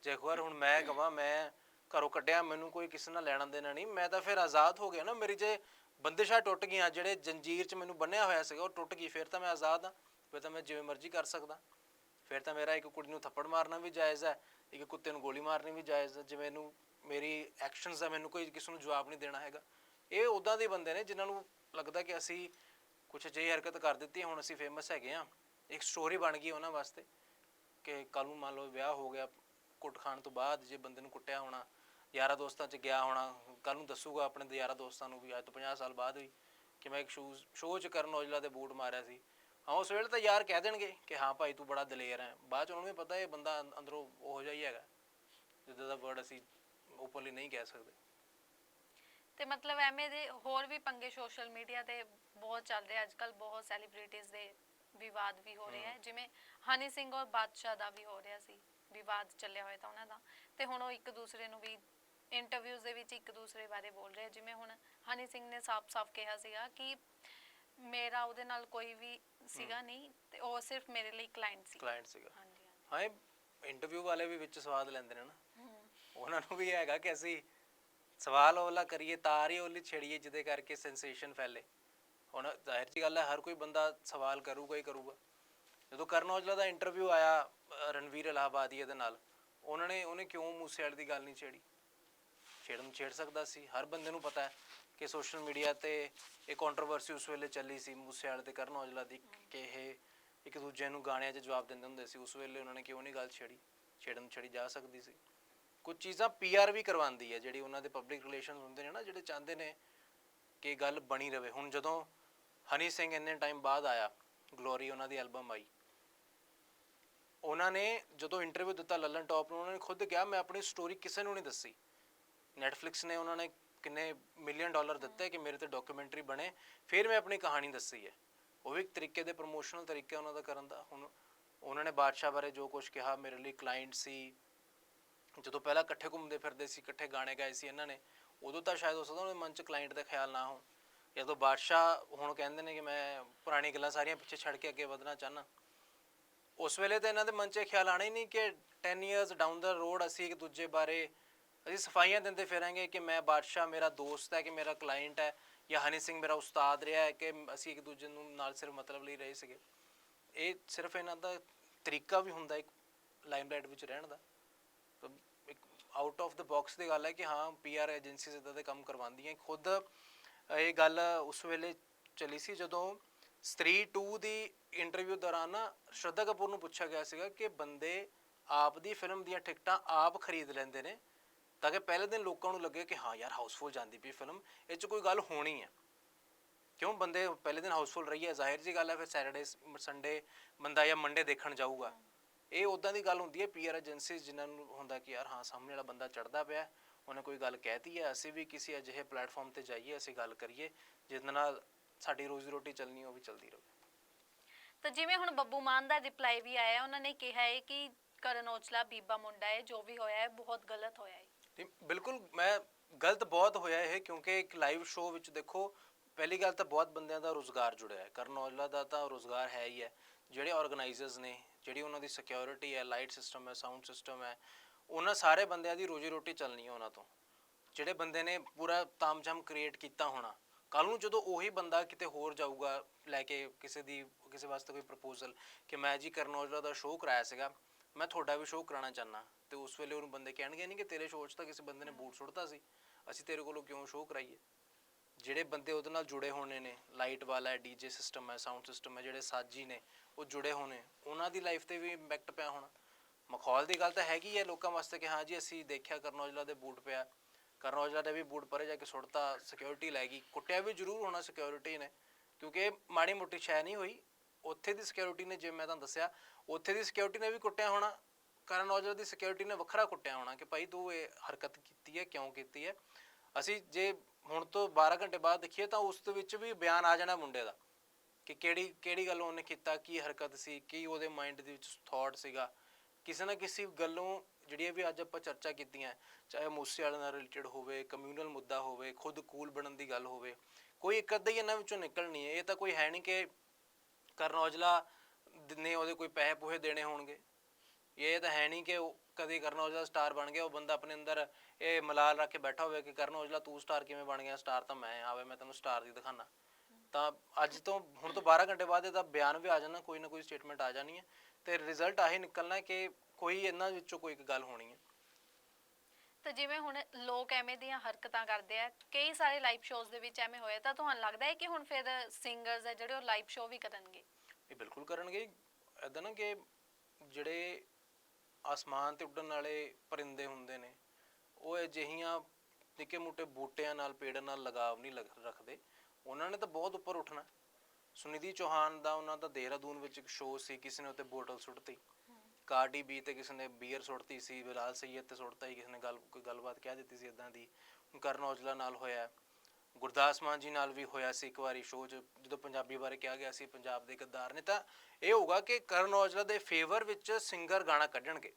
ਜੇ ਇੱਕ ਵਾਰ ਹੁਣ ਮੈਂ ਕਹਾਂ ਮੈਂ ਘਰੋਂ ਕੱਢਿਆ, ਮੈਨੂੰ ਕੋਈ ਕਿਸੇ ਨਾਲ ਲੈਣਾ ਦੇਣਾ ਨਹੀਂ। ਮੈਂ ਤਾਂ ਫਿਰ ਆਜ਼ਾਦ ਹੋ ਗਿਆ ਨਾ। ਮੇਰੀ ਜੇ ਬੰਦਿਸ਼ਾਂ ਟੁੱਟ ਗਈਆਂ, ਜਿਹੜੇ ਜੰਜੀਰ 'ਚ ਮੈਨੂੰ ਬੰਨਿਆ ਹੋਇਆ ਸੀਗਾ, ਉਹ ਟੁੱਟ ਗਈ। ਫਿਰ ਤਾਂ ਮੈਂ ਆਜ਼ਾਦ ਹਾਂ। ਫਿਰ ਤਾਂ ਮੈਂ ਜਿਵੇਂ ਮਰਜ਼ੀ ਕਰ ਸਕਦਾ। ਫਿਰ ਤਾਂ ਮੇਰਾ ਇੱਕ ਕੁੜੀ ਨੂੰ ਥੱਪੜ ਮਾਰਨਾ ਵੀ ਜਾਇਜ਼ ਹੈ, ਇੱਕ ਕੁੱਤੇ ਨੂੰ ਗੋਲੀ ਮਾਰਨੀ ਵੀ ਜਾਇਜ਼ ਹੈ। ਜੇ ਮੈਨੂੰ ਮੇਰੀ ਐਕਸ਼ਨਸ ਦਾ ਮੈਨੂੰ ਕੋਈ ਕਿਸੇ ਨੂੰ ਜਵਾਬ ਨਹੀਂ ਦੇਣਾ ਹੈਗਾ। ਇਹ ਉਦਾਂ ਦੇ ਬੰਦੇ ਨੇ ਜਿਨ੍ਹਾਂ ਨੂੰ ਲੱਗਦਾ ਕਿ ਅਸੀਂ ਕੁਝ ਅਜਿਹੀ ਹਰਕਤ ਕਰ ਦਿੱਤੀ, ਹੁਣ ਅਸੀਂ ਫੇਮਸ ਹੈਗੇ ਆ ਇੱਕ ਸਟੋਰੀ ਬਣ ਗਈ ਉਹਨਾਂ ਵਾਸਤੇ ਕਿ ਕੱਲ ਨੂੰ ਮੰਨ ਲਓ ਵਿਆਹ ਹੋ ਗਿਆ ਕੁੱਟ ਖਾਣ ਤੋਂ ਬਾਅਦ ਜੇ ਬੰਦੇ ਨੂੰ ਕੁੱਟਿਆ ਹੋਣਾ ਯਾਰਾ ਦੋਸਤਾਂ 'ਚ ਗਿਆ ਹੋਣਾ ਕੱਲ ਨੂੰ ਦੱਸੂਗਾ ਆਪਣੇ ਯਾਰਾ ਦੋਸਤਾਂ ਨੂੰ ਵੀ ਅੱਜ ਤੋਂ 50 ਸਾਲ ਬਾਅਦ ਵੀ ਕਿ ਮੈਂ ਇੱਕ ਸ਼ੂਜ਼ ਸ਼ੋਅ 'ਚ ਕਰਨ ਔਜਲਾ ਦੇ ਬੂਟ ਮਾਰਿਆ ਸੀ। ਹਾਂ ਉਸ ਵੇਲੇ ਤਾਂ ਯਾਰ ਕਹਿ ਦੇਣਗੇ ਕਿ ਹਾਂ ਭਾਈ ਤੂੰ ਬੜਾ ਦਲੇਰ ਹੈ। ਬਾਅਦ ਚ ਉਹਨਾਂ ਨੂੰ ਵੀ ਪਤਾ ਇਹ ਬੰਦਾ ਅੰਦ- ਅੰਦਰੋਂ ਉਹੋ ਜਿਹਾ ਹੀ ਹੈਗਾ। ਜਿੱਦਾਂ ਦਾ ਵਰਡ ਅਸੀਂ ਓਪਨਲੀ ਨਹੀਂ ਕਹਿ ਸਕਦੇ। ਤੇ ਮਤਲਬ ਐਵੇਂ ਦੇ ਹੋਰ ਵੀ ਪੰਗੇ ਸੋਸ਼ਲ ਮੀਡੀਆ ਤੇ ਬਹੁਤ ਚੱਲ ਰਹੇ ਅੱਜ ਕੱਲ ਬਹੁਤ ਸੈਲੀਬ੍ਰਿਟੀਜ਼ ਦੇ ਵਿਵਾਦ ਵੀ ਹੋ ਰਹੇ ਹੈ ਜਿਵੇਂ ਹਨੀ ਸਿੰਘ ਔਰ ਬਾਦਸ਼ਾਹ ਦਾ ਵੀ ਹੋ ਰਿਹਾ ਸੀ। ਵਿਵਾਦ ਚੱਲਿਆ ਹੋਇਆ ਤਾਂ ਉਹਨਾਂ ਦਾ। ਤੇ ਹੁਣ ਉਹ ਇੱਕ ਦੂਸਰੇ ਨੂੰ ਵੀ ਇੰਟਰਵਿਊਜ਼ ਦੇ ਵਿੱਚ ਇੱਕ ਦੂਸਰੇ ਬਾਰੇ ਬੋਲ ਰਹੇ। ਆ। ਜਿਵੇਂ ਹੁਣ ਹਨੀ ਸਿੰਘ ਨੇ ਸਾਫ਼-ਸਾਫ਼ ਕਿਹਾ ਸੀਗਾ ਕਿ ਮੇਰਾ ਉਹਦੇ ਨਾਲ ਕੋਈ ਵੀ ਸੀਗਾ ਨਹੀਂ ਤੇ ਉਹ ਸਿਰਫ ਮੇਰੇ ਲਈ ਕਲਾਇੰਟ ਸੀ ਕਲਾਇੰਟ ਸੀਗਾ। ਹਾਂਜੀ ਹਾਂਜੀ। ਹਾਂ ਇਹ ਇੰਟਰਵਿਊ ਵਾਲੇ ਵੀ ਵਿੱਚ ਸਵਾਦ ਲੈਂਦੇ ਨੇ ਨਾ। ਹਮ, ਉਹਨਾਂ ਨੂੰ ਵੀ ਹੈਗਾ ਕਿ ਅਸੀਂ ਸਵਾਲ ਉਹਲਾ ਕਰੀਏ ਤਾਰ ਹੀ ਉਹਲੀ ਛੇੜੀਏ ਜਿਹਦੇ ਕਰਕੇ ਸੈਂਸੇਸ਼ਨ ਫੈਲੇ। ਹੁਣ ਜ਼ਾਹਿਰ ਜੀ ਗੱਲ ਹੈ ਹਰ ਕੋਈ ਬੰਦਾ ਸਵਾਲ ਕਰੂਗਾ ਹੀ ਕਰੂਗਾ। ਜਦੋਂ ਕਰਨ ਔਜਲਾ ਦਾ ਇੰਟਰਵਿਊ ਆਇਆ ਰਣਵੀਰ ਇਲਾਹਾਬਾਦੀਆ ਦੇ ਨਾਲ ਉਹਨਾਂ ਨੇ ਉਹਨੇ ਕਿਉਂ ਮੂਸੇ ਵਾਲੇ ਦੀ ਗੱਲ ਨਹੀਂ ਛੇੜੀ? ਛੇੜਨ ਛੇੜ ਸਕਦਾ ਸੀ। ਹਰ ਬੰਦੇ ਨੂੰ ਪਤਾ ਹੈ ਕਿ ਸੋਸ਼ਲ ਮੀਡੀਆ ਤੇ ਇਹ ਕੰਟਰੋਵਰਸੀ ਉਸ ਵੇਲੇ ਚੱਲੀ ਸੀ। ਮੂਸੇਵਾਲੇ ਤੇ ਕਰਨ ਔਜਲਾ ਦੀ ਕਿ ਇਹ ਇੱਕ ਦੂਜੇ ਨੂੰ ਗਾਣਿਆਂ 'ਚ ਜਵਾਬ ਦਿੰਦੇ ਹੁੰਦੇ ਸੀ। ਉਸ ਵੇਲੇ ਉਹਨਾਂ ਨੇ ਕਿਉਂ ਨਹੀਂ ਗੱਲ ਛੇੜੀ? ਛੇੜਨ ਛੇੜੀ ਜਾ ਸਕਦੀ ਸੀ। ਕੁਝ ਚੀਜ਼ਾਂ ਪੀਆਰ ਵੀ ਕਰਵਾਉਂਦੀ ਹੈ। ਜਿਹੜੀ ਉਹਨਾਂ ਦੇ ਪਬਲਿਕ ਰਿਲੇਸ਼ਨਸ ਹੁੰਦੇ ਨੇ ਨਾ, ਜਿਹੜੇ ਚਾਹੁੰਦੇ ਨੇ ਕਿ ਗੱਲ ਬਣੀ ਰਵੇ। ਹੁਣ ਜਦੋਂ ਹਨੀ ਸਿੰਘ ਇੰਨੇ ਟਾਈਮ ਬਾਅਦ ਆਇਆ ਗਲੋਰੀ ਉਹਨਾਂ ਦੀ ਐਲਬਮ ਆਈ। ਉਹਨਾਂ ਨੇ ਜਦੋਂ ਇੰਟਰਵਿਊ ਦਿੱਤਾ ਲੱਲਨ ਟੌਪ ਨੂੰ, ਉਹਨਾਂ ਨੇ ਖੁਦ ਕਿਹਾ, ਮੈਂ ਆਪਣੀ ਸਟੋਰੀ ਕਿਸੇ ਨੂੰ ਨਹੀਂ ਦੱਸੀ। ਨੈਟਫਲਿਕਸ ਨੇ ਉਹਨਾਂ ਨੇ ਕਿੰਨੇ ਮਿਲੀਅਨ ਡਾਲਰ ਦਿੱਤੇ ਕਿ ਮੇਰੇ ਤੇ ਡਾਕੂਮੈਂਟਰੀ ਬਣੇ, ਫਿਰ ਮੈਂ ਆਪਣੀ ਕਹਾਣੀ ਦੱਸੀ ਹੈ। ਉਹ ਵੀ ਇੱਕ ਤਰੀਕੇ ਦੇ ਪ੍ਰੋਮੋਸ਼ਨਲ ਤਰੀਕੇ ਉਹਨਾਂ ਦਾ ਕਰਨ ਦਾ। ਹੁਣ ਉਹਨਾਂ ਨੇ ਬਾਦਸ਼ਾਹ ਬਾਰੇ ਜੋ ਕੁਝ ਕਿਹਾ, ਮੇਰੇ ਲਈ ਕਲਾਇੰਟ ਸੀ। ਜਦੋਂ ਪਹਿਲਾਂ ਇਕੱਠੇ ਘੁੰਮਦੇ ਫਿਰਦੇ ਸੀ, ਇਕੱਠੇ ਗਾਣੇ ਗਾਏ ਸੀ ਇਹਨਾਂ ਨੇ, ਉਦੋਂ ਤਾਂ ਸ਼ਾਇਦ ਹੋ ਸਕਦਾ ਉਹਨਾਂ ਦੇ ਮਨ 'ਚ ਕਲਾਇੰਟ ਦਾ ਖਿਆਲ ਨਾ ਹੋ ਜਦੋਂ ਬਾਦਸ਼ਾਹ ਹੁਣ ਕਹਿੰਦੇ ਨੇ ਕਿ ਮੈਂ ਪੁਰਾਣੀ ਗੱਲਾਂ ਸਾਰੀਆਂ ਪਿੱਛੇ ਛੱਡ ਕੇ ਅੱਗੇ ਵਧਣਾ ਚਾਹਨਾ ਉਸ ਵੇਲੇ ਤਾਂ ਇਹਨਾਂ ਦੇ ਮਨ 'ਚ ਇਹ ਖਿਆਲ ਆਣਾ ਹੀ ਨਹੀਂ ਕਿ 10 ਇਅਰਸ ਡਾਊਨ ਦਾ ਰੋਡ ਅਸੀਂ ਇੱਕ ਦੂਜੇ ਬਾਰੇ ਅਸੀਂ ਸਫਾਈਆਂ ਦਿੰਦੇ ਫਿਰਾਂਗੇ ਕਿ ਮੈਂ ਬਾਦਸ਼ਾਹ, ਮੇਰਾ ਦੋਸਤ ਹੈ, ਕਿ ਮੇਰਾ ਕਲਾਇੰਟ ਹੈ, ਜਾਂ ਹਨੀ ਸਿੰਘ ਮੇਰਾ ਉਸਤਾਦ ਰਿਹਾ ਹੈ, ਕਿ ਅਸੀਂ ਇੱਕ ਦੂਜੇ ਨੂੰ ਨਾਲ ਸਿਰਫ ਮਤਲਬ ਲਈ ਰਹੇ ਸੀਗੇ। ਇਹ ਸਿਰਫ ਇਹਨਾਂ ਦਾ ਤਰੀਕਾ ਵੀ ਹੁੰਦਾ ਇੱਕ ਲਾਈਮਲਾਈਟ ਵਿੱਚ ਰਹਿਣ ਦਾ। ਇੱਕ ਆਊਟ ਆਫ ਦਾ ਬਾਕਸ ਦੀ ਗੱਲ ਹੈ ਕਿ ਹਾਂ ਪੀਆਰ ਏਜੰਸੀਜ਼ ਇਦਾਂ ਦੇ ਕੰਮ ਕਰਵਾਉਂਦੀਆਂ। ਖੁਦ ਇਹ ਗੱਲ ਉਸ ਵੇਲੇ ਚਲੀ ਸੀ ਜਦੋਂ ਸਤਰੀ 2 ਦੀ ਇੰਟਰਵਿਊ ਦੌਰਾਨ ਨਾ ਸ਼ਰਧਾ ਕਪੂਰ ਨੂੰ ਪੁੱਛਿਆ ਗਿਆ ਸੀਗਾ ਕਿ ਬੰਦੇ ਆਪ ਦੀ ਫਿਲਮ ਦੀਆਂ ਟਿਕਟਾਂ ਆਪ ਖਰੀਦ ਲੈਂਦੇ ਨੇ। ਤਾਂ ਕਿ ਪਹਿਲੇ ਦਿਨ ਲੋਕਾਂ ਨੂੰ ਲੱਗੇ ਕਿ ਹਾਂ ਯਾਰ ਹਾਊਸਫੁੱਲ ਜਾਂਦੀ ਪਈ ਫਿਲਮ, ਇਹ 'ਚ ਕੋਈ ਗੱਲ ਹੋਣੀ ਹੈ ਕਿਉਂ ਬੰਦੇ ਪਹਿਲੇ ਦਿਨ ਹਾਊਸਫੁੱਲ ਰਹੀ ਹੈ ਜ਼ਾਹਿਰ ਜੀ ਗੱਲ ਹੈ ਫਿਰ ਸੈਟਰਡੇ ਸੰਡੇ ਬੰਦਾ ਜਾਂ ਮੰਡੇ ਦੇਖਣ ਜਾਊਗਾ। ਇਹ ਉਦਾਂ ਦੀ ਗੱਲ ਹੁੰਦੀ ਹੈ ਪੀਆਰ ਏਜੰਸੀਜ਼ ਜਿਨ੍ਹਾਂ ਨੂੰ ਹੁੰਦਾ ਕਿ ਯਾਰ ਹਾਂ ਸਾਹਮਣੇ ਵਾਲਾ ਬੰਦਾ ਚੜਦਾ ਪਿਆ, ਉਹਨੇ ਕੋਈ ਗੱਲ ਕਹਿਤੀ ਹੈ ਅਸੀਂ ਵੀ ਕਿਸੇ ਅਜਿਹੇ ਪਲੇਟਫਾਰਮ ਤੇ ਜਾਈਏ, ਅਸੀਂ ਗੱਲ ਕਰੀਏ ਜਿਹਦੇ ਨਾਲ ਸਾਡੀ ਰੋਜ਼ੀ ਰੋਟੀ ਚੱਲਣੀ, ਉਹ ਵੀ ਚੱਲਦੀ ਰਹੇ। ਤਾਂ ਜਿਵੇਂ ਹੁਣ ਬੱਬੂ ਮਾਨ ਦਾ ਰਿਪਲਾਈ ਵੀ ਆਇਆ, ਉਹਨਾਂ ਨੇ ਕਿਹਾ ਹੈ ਕਿ ਕਰਨ ਔਜਲਾ ਬੀਬਾ ਮੁੰਡਾ ਹੈ ਜੋ ਵੀ ਹੋਇਆ ਹੈ ਬਹੁਤ ਗਲਤ ਹੋਇਆ ਹੈ ਤੇ ਬਿਲਕੁਲ ਮੈਂ ਗਲਤ ਬਹੁਤ ਹੋਇਆ ਇਹ, ਕਿਉਂਕਿ ਇੱਕ ਲਾਈਵ ਸ਼ੋਅ ਵਿੱਚ ਦੇਖੋ, ਪਹਿਲੀ ਗੱਲ ਤਾਂ ਬਹੁਤ ਬੰਦਿਆਂ ਦਾ ਰੋਜ਼ਗਾਰ ਜੁੜਿਆ ਹੈ। ਕਰਨ ਔਜਲਾ ਦਾ ਤਾਂ ਰੋਜ਼ਗਾਰ ਹੈ ਹੀ ਹੈ। ਜਿਹੜੇ ਆਰਗੇਨਾਈਜ਼ਰਸ ਨੇ, ਜਿਹੜੀ ਉਹਨਾਂ ਦੀ ਸਿਕਿਉਰਿਟੀ ਹੈ ਲਾਈਟ ਸਿਸਟਮ ਹੈ ਸਾਊਂਡ ਸਿਸਟਮ ਹੈ, ਉਹਨਾਂ ਸਾਰੇ ਬੰਦਿਆਂ ਦੀ ਰੋਜੀ ਰੋਟੀ ਚੱਲਣੀ ਹੈ ਉਹਨਾਂ ਤੋਂ। ਜਿਹੜੇ ਬੰਦੇ ਨੇ ਪੂਰਾ ਤਾਮਝਾਮ ਕ੍ਰੀਏਟ ਕੀਤਾ ਹੋਣਾ ਕੱਲ ਨੂੰ ਜਦੋਂ ਉਹੀ ਬੰਦਾ ਕਿਤੇ ਹੋਰ ਜਾਊਗਾ, ਲੈ ਕੇ ਕਿਸੇ ਦੀ, ਕਿਸੇ ਵਾਸਤੇ ਕੋਈ ਪ੍ਰਪੋਜ਼ਲ ਕਿ ਮੈਂ ਜੀ ਕਰਨ ਔਜਲਾ ਦਾ ਸ਼ੋਅ ਕਰਾਇਆ ਸੀਗਾ ਮੈਂ ਤੁਹਾਡਾ ਵੀ ਸ਼ੋਅ ਕਰਾਉਣਾ ਚਾਹਨਾ ਤੇ ਉਸ ਵੇਲੇ ਉਹਨੂੰ ਬੰਦੇ ਕਹਿਣਗੇ ਨਹੀਂ ਕਿ ਤੇਰੇ ਸ਼ੋਅ 'ਚ ਤਾਂ ਕਿਸੇ ਬੰਦੇ ਨੇ ਬੂਟ ਸੁੱਟਤਾ ਸੀ। ਅਸੀਂ ਤੇਰੇ ਕੋਲੋਂ ਕਿਉਂ ਸ਼ੋਅ ਕਰਾਈਏ? ਜਿਹੜੇ ਬੰਦੇ ਉਹਦੇ ਨਾਲ ਜੁੜੇ ਹੋਣੇ ਨੇ ਲਾਈਟ ਵਾਲਾ ਹੈ ਡੀਜੇ ਸਿਸਟਮ ਹੈ ਸਾਊਂਡ ਸਿਸਟਮ ਹੈ, ਜਿਹੜੇ ਸਾਜੀ ਨੇ, ਉਹ ਜੁੜੇ ਹੋਣੇ, ਉਹਨਾਂ ਦੀ ਲਾਈਫ ਤੇ ਵੀ ਇੰਪੈਕਟ ਪਿਆ ਹੋਣਾ। ਮਖੌਲ ਦੀ ਗੱਲ ਤਾਂ ਹੈਗੀ ਹੈ ਲੋਕਾਂ ਵਾਸਤੇ ਕਿ ਹਾਂ ਜੀ, ਅਸੀਂ ਦੇਖਿਆ ਕਰਨ ਔਜਲਾ ਦੇ ਬੂਟ ਪਿਆ। ਕਰਨ ਔਜਲਾ ਦੇ ਵੀ ਬੂਟ ਪਰੇ ਜਾ ਕੇ ਸੁੱਟਤਾ ਸਿਕਿਉਰਿਟੀ ਲੈ ਗਈ। ਕੁੱਟਿਆ ਵੀ ਜ਼ਰੂਰ ਹੋਣਾ ਸਿਕਿਉਰਿਟੀ ਨੇ, ਕਿਉਂਕਿ ਇਹ ਮਾੜੀ ਮੋਟੀ ਸ਼ੈ ਨਹੀਂ ਹੋਈ। ਉੱਥੇ ਦੀ ਸਿਕਿਉਰਿਟੀ ਨੇ, ਜਿਵੇਂ ਮੈਂ ਤੁਹਾਨੂੰ ਦੱਸਿਆ, ਉੱਥੇ ਦੀ ਸਿਕਿਉਰਿਟੀ ਨੇ ਵੀ ਕੁੱਟਿਆ ਹੋਣਾ। ਕਰਨ ਔਜਲਾ ਦੀ ਸਿਕਿਉਰਿਟੀ ਨੇ ਵੱਖਰਾ ਕੁੱਟਿਆ ਹੋਣਾ ਕਿ ਭਾਈ ਤੂੰ ਇਹ ਹਰਕਤ ਕੀਤੀ ਹੈ, ਕਿਉਂ ਕੀਤੀ ਹੈ? ਅਸੀਂ ਜੇ ਹੁਣ ਤੋਂ 12 ਘੰਟੇ ਬਾਅਦ ਦੇਖੀਏ ਤਾਂ ਉਸ ਦੇ ਵਿੱਚ ਵੀ ਬਿਆਨ ਆ ਜਾਣਾ ਮੁੰਡੇ ਦਾ ਕਿ ਕਿਹੜੀ ਕਿਹੜੀ ਗੱਲ ਉਹਨੇ ਕੀਤਾ, ਕੀ ਹਰਕਤ ਸੀ, ਕੀ ਉਹਦੇ ਮਾਈਂਡ ਦੇ ਵਿੱਚ ਥਾਟ ਸੀਗਾ। ਕਿਸੇ ਨਾ ਕਿਸੇ ਗੱਲੋਂ ਜਿਹੜੀਆਂ ਵੀ ਅੱਜ ਆਪਾਂ ਚਰਚਾ ਕੀਤੀਆਂ, ਚਾਹੇ ਮੂਸੇ ਵਾਲੇ ਨਾਲ ਰਿਲੇਟਡ ਹੋਵੇ ਕਮਿਊਨਲ ਮੁੱਦਾ ਹੋਵੇ, ਖੁਦ ਕੂਲ ਬਣਨ ਦੀ ਗੱਲ ਹੋਵੇ, ਕੋਈ ਇੱਕ ਅੱਧਾ ਹੀ ਇਹਨਾਂ ਵਿੱਚੋਂ ਨਿਕਲਣੀ ਹੈ। ਇਹ ਤਾਂ ਕੋਈ ਹੈ ਨਹੀਂ ਕਿ ਕਰਨ ਔਜਲਾ ਨੇ ਉਹਦੇ ਕੋਈ ਪੈਸੇ ਪੂਹੇ ਦੇਣੇ ਹੋਣਗੇ। ਇਹ ਤਾਂ ਹੈ ਨਹੀਂ ਕਿ ਉਹ ਕਦੇ ਕਰਨ ਔਜਲਾ ਸਟਾਰ ਬਣ ਗਿਆ, ਉਹ ਬੰਦਾ ਆਪਣੇ ਅੰਦਰ ਇਹ ਮਲਾਲ ਰੱਖ ਕੇ ਬੈਠਾ ਹੋਵੇ ਕਿ ਕਰਨ ਔਜਲਾ ਤੂੰ ਸਟਾਰ ਕਿਵੇਂ ਬਣ ਗਿਆ ਸਟਾਰ ਤਾਂ ਮੈਂ ਆਵੇ ਮੈਂ ਤੈਨੂੰ ਸਟਾਰ ਦੀ ਦਿਖਾਣਾ ਤਾਂ ਅੱਜ ਤੋਂ ਹੁਣ ਤੋਂ 12 ਘੰਟੇ ਬਾਅਦ ਇਹਦਾ ਬਿਆਨ ਵੀ ਆ ਜਾਣਾ ਕੋਈ ਨਾ ਕੋਈ ਸਟੇਟਮੈਂਟ ਆ ਜਾਣੀ ਹੈ ਤੇ ਰਿਜ਼ਲਟ ਆਹੀ ਨਿਕਲਣਾ ਕਿ ਕੋਈ ਇਹਨਾਂ ਵਿੱਚੋਂ ਕੋਈ ਇੱਕ ਗੱਲ ਹੋਣੀ ਹੈ। ਤਾਂ ਜਿਵੇਂ ਹੁਣ ਲੋਕ ਐਵੇਂ ਦੀਆਂ ਹਰਕਤਾਂ ਕਰਦੇ ਆ, ਕਈ ਸਾਰੇ ਲਾਈਵ ਸ਼ੋਜ਼ ਦੇ ਵਿੱਚ ਐਵੇਂ ਹੋਇਆ ਤਾਂ ਤੁਹਾਨੂੰ ਲੱਗਦਾ ਹੈ ਕਿ ਹੁਣ ਫਿਰ ਸਿੰਗਰਸ ਹੈ ਜਿਹੜੇ ਉਹ ਲਾਈਵ ਸ਼ੋਅ ਵੀ ਕਰਨਗੇ? ਇਹ ਬਿਲਕੁਲ ਕਰਨਗੇ। ਐਦਾਂ ਨਾ ਕਿ ਜਿਹੜੇ ਆਸਮਾਨ ਤੇ ਉੱਡਣ ਵਾਲੇ ਪਰਿੰਦੇ ਹੁੰਦੇ ਨੇ, ਉਹ ਅਜਿਹੀਆਂ ਨਿੱਕੇ ਮੋਟੇ ਬੂਟਿਆਂ ਨਾਲ, ਪੇੜਾਂ ਨਾਲ ਲਗਾਵ ਨਹੀਂ ਰੱਖਦੇ। ਉਹਨਾਂ ਨੇ ਤਾਂ ਬਹੁਤ ਉੱਪਰ ਉੱਠਣਾ। ਸੁਨਿਧੀ ਚੌਹਾਨ ਦਾ ਉਹਨਾਂ ਦਾ ਦੇਹਰਾਦੂਨ ਵਿੱਚ ਇੱਕ ਸ਼ੋਅ ਸੀ, ਕਿਸੇ ਨੇ ਉੱਤੇ ਬੋਟਲ ਸੁੱਟਤੀ। ਕਾਰਡੀ ਬੀ ਤੇ ਕਿਸੇ ਨੇ ਬੀਅਰ ਸੁੱਟਤੀ ਸੀ, ਬਿਲਾਲ ਸੈਯਦ ਤੇ ਸੁੱਟਤਾ ਹੀ ਕਿਸੇ ਨੇ, ਗੱਲ, ਕੋਈ ਗੱਲਬਾਤ ਕਹਿ ਦਿੱਤੀ ਸੀ ਇਦਾਂ ਦੀ। ਕਰਨ ਔਜਲਾ ਨਾਲ ਹੋਇਆ। ਗੁਰਦਾਸ ਮਾਨ ਜੀ ਨਾਲ ਵੀ ਹੋਇਆ ਸੀ ਇੱਕ ਵਾਰੀ ਸ਼ੋਅ 'ਚ, ਜਦੋਂ ਪੰਜਾਬੀ ਬਾਰੇ ਕਿਹਾ ਗਿਆ ਸੀ, ਪੰਜਾਬ ਦੇ ਗੱਦਾਰ ਨੇ, ਤਾਂ ਇਹ ਹੋਊਗਾ ਕਿ ਕਰਨ ਔਜਲਾ ਦੇ ਫੇਵਰ ਵਿੱਚ ਸਿੰਗਰ ਗਾਣਾ ਕੱਢਣਗੇ।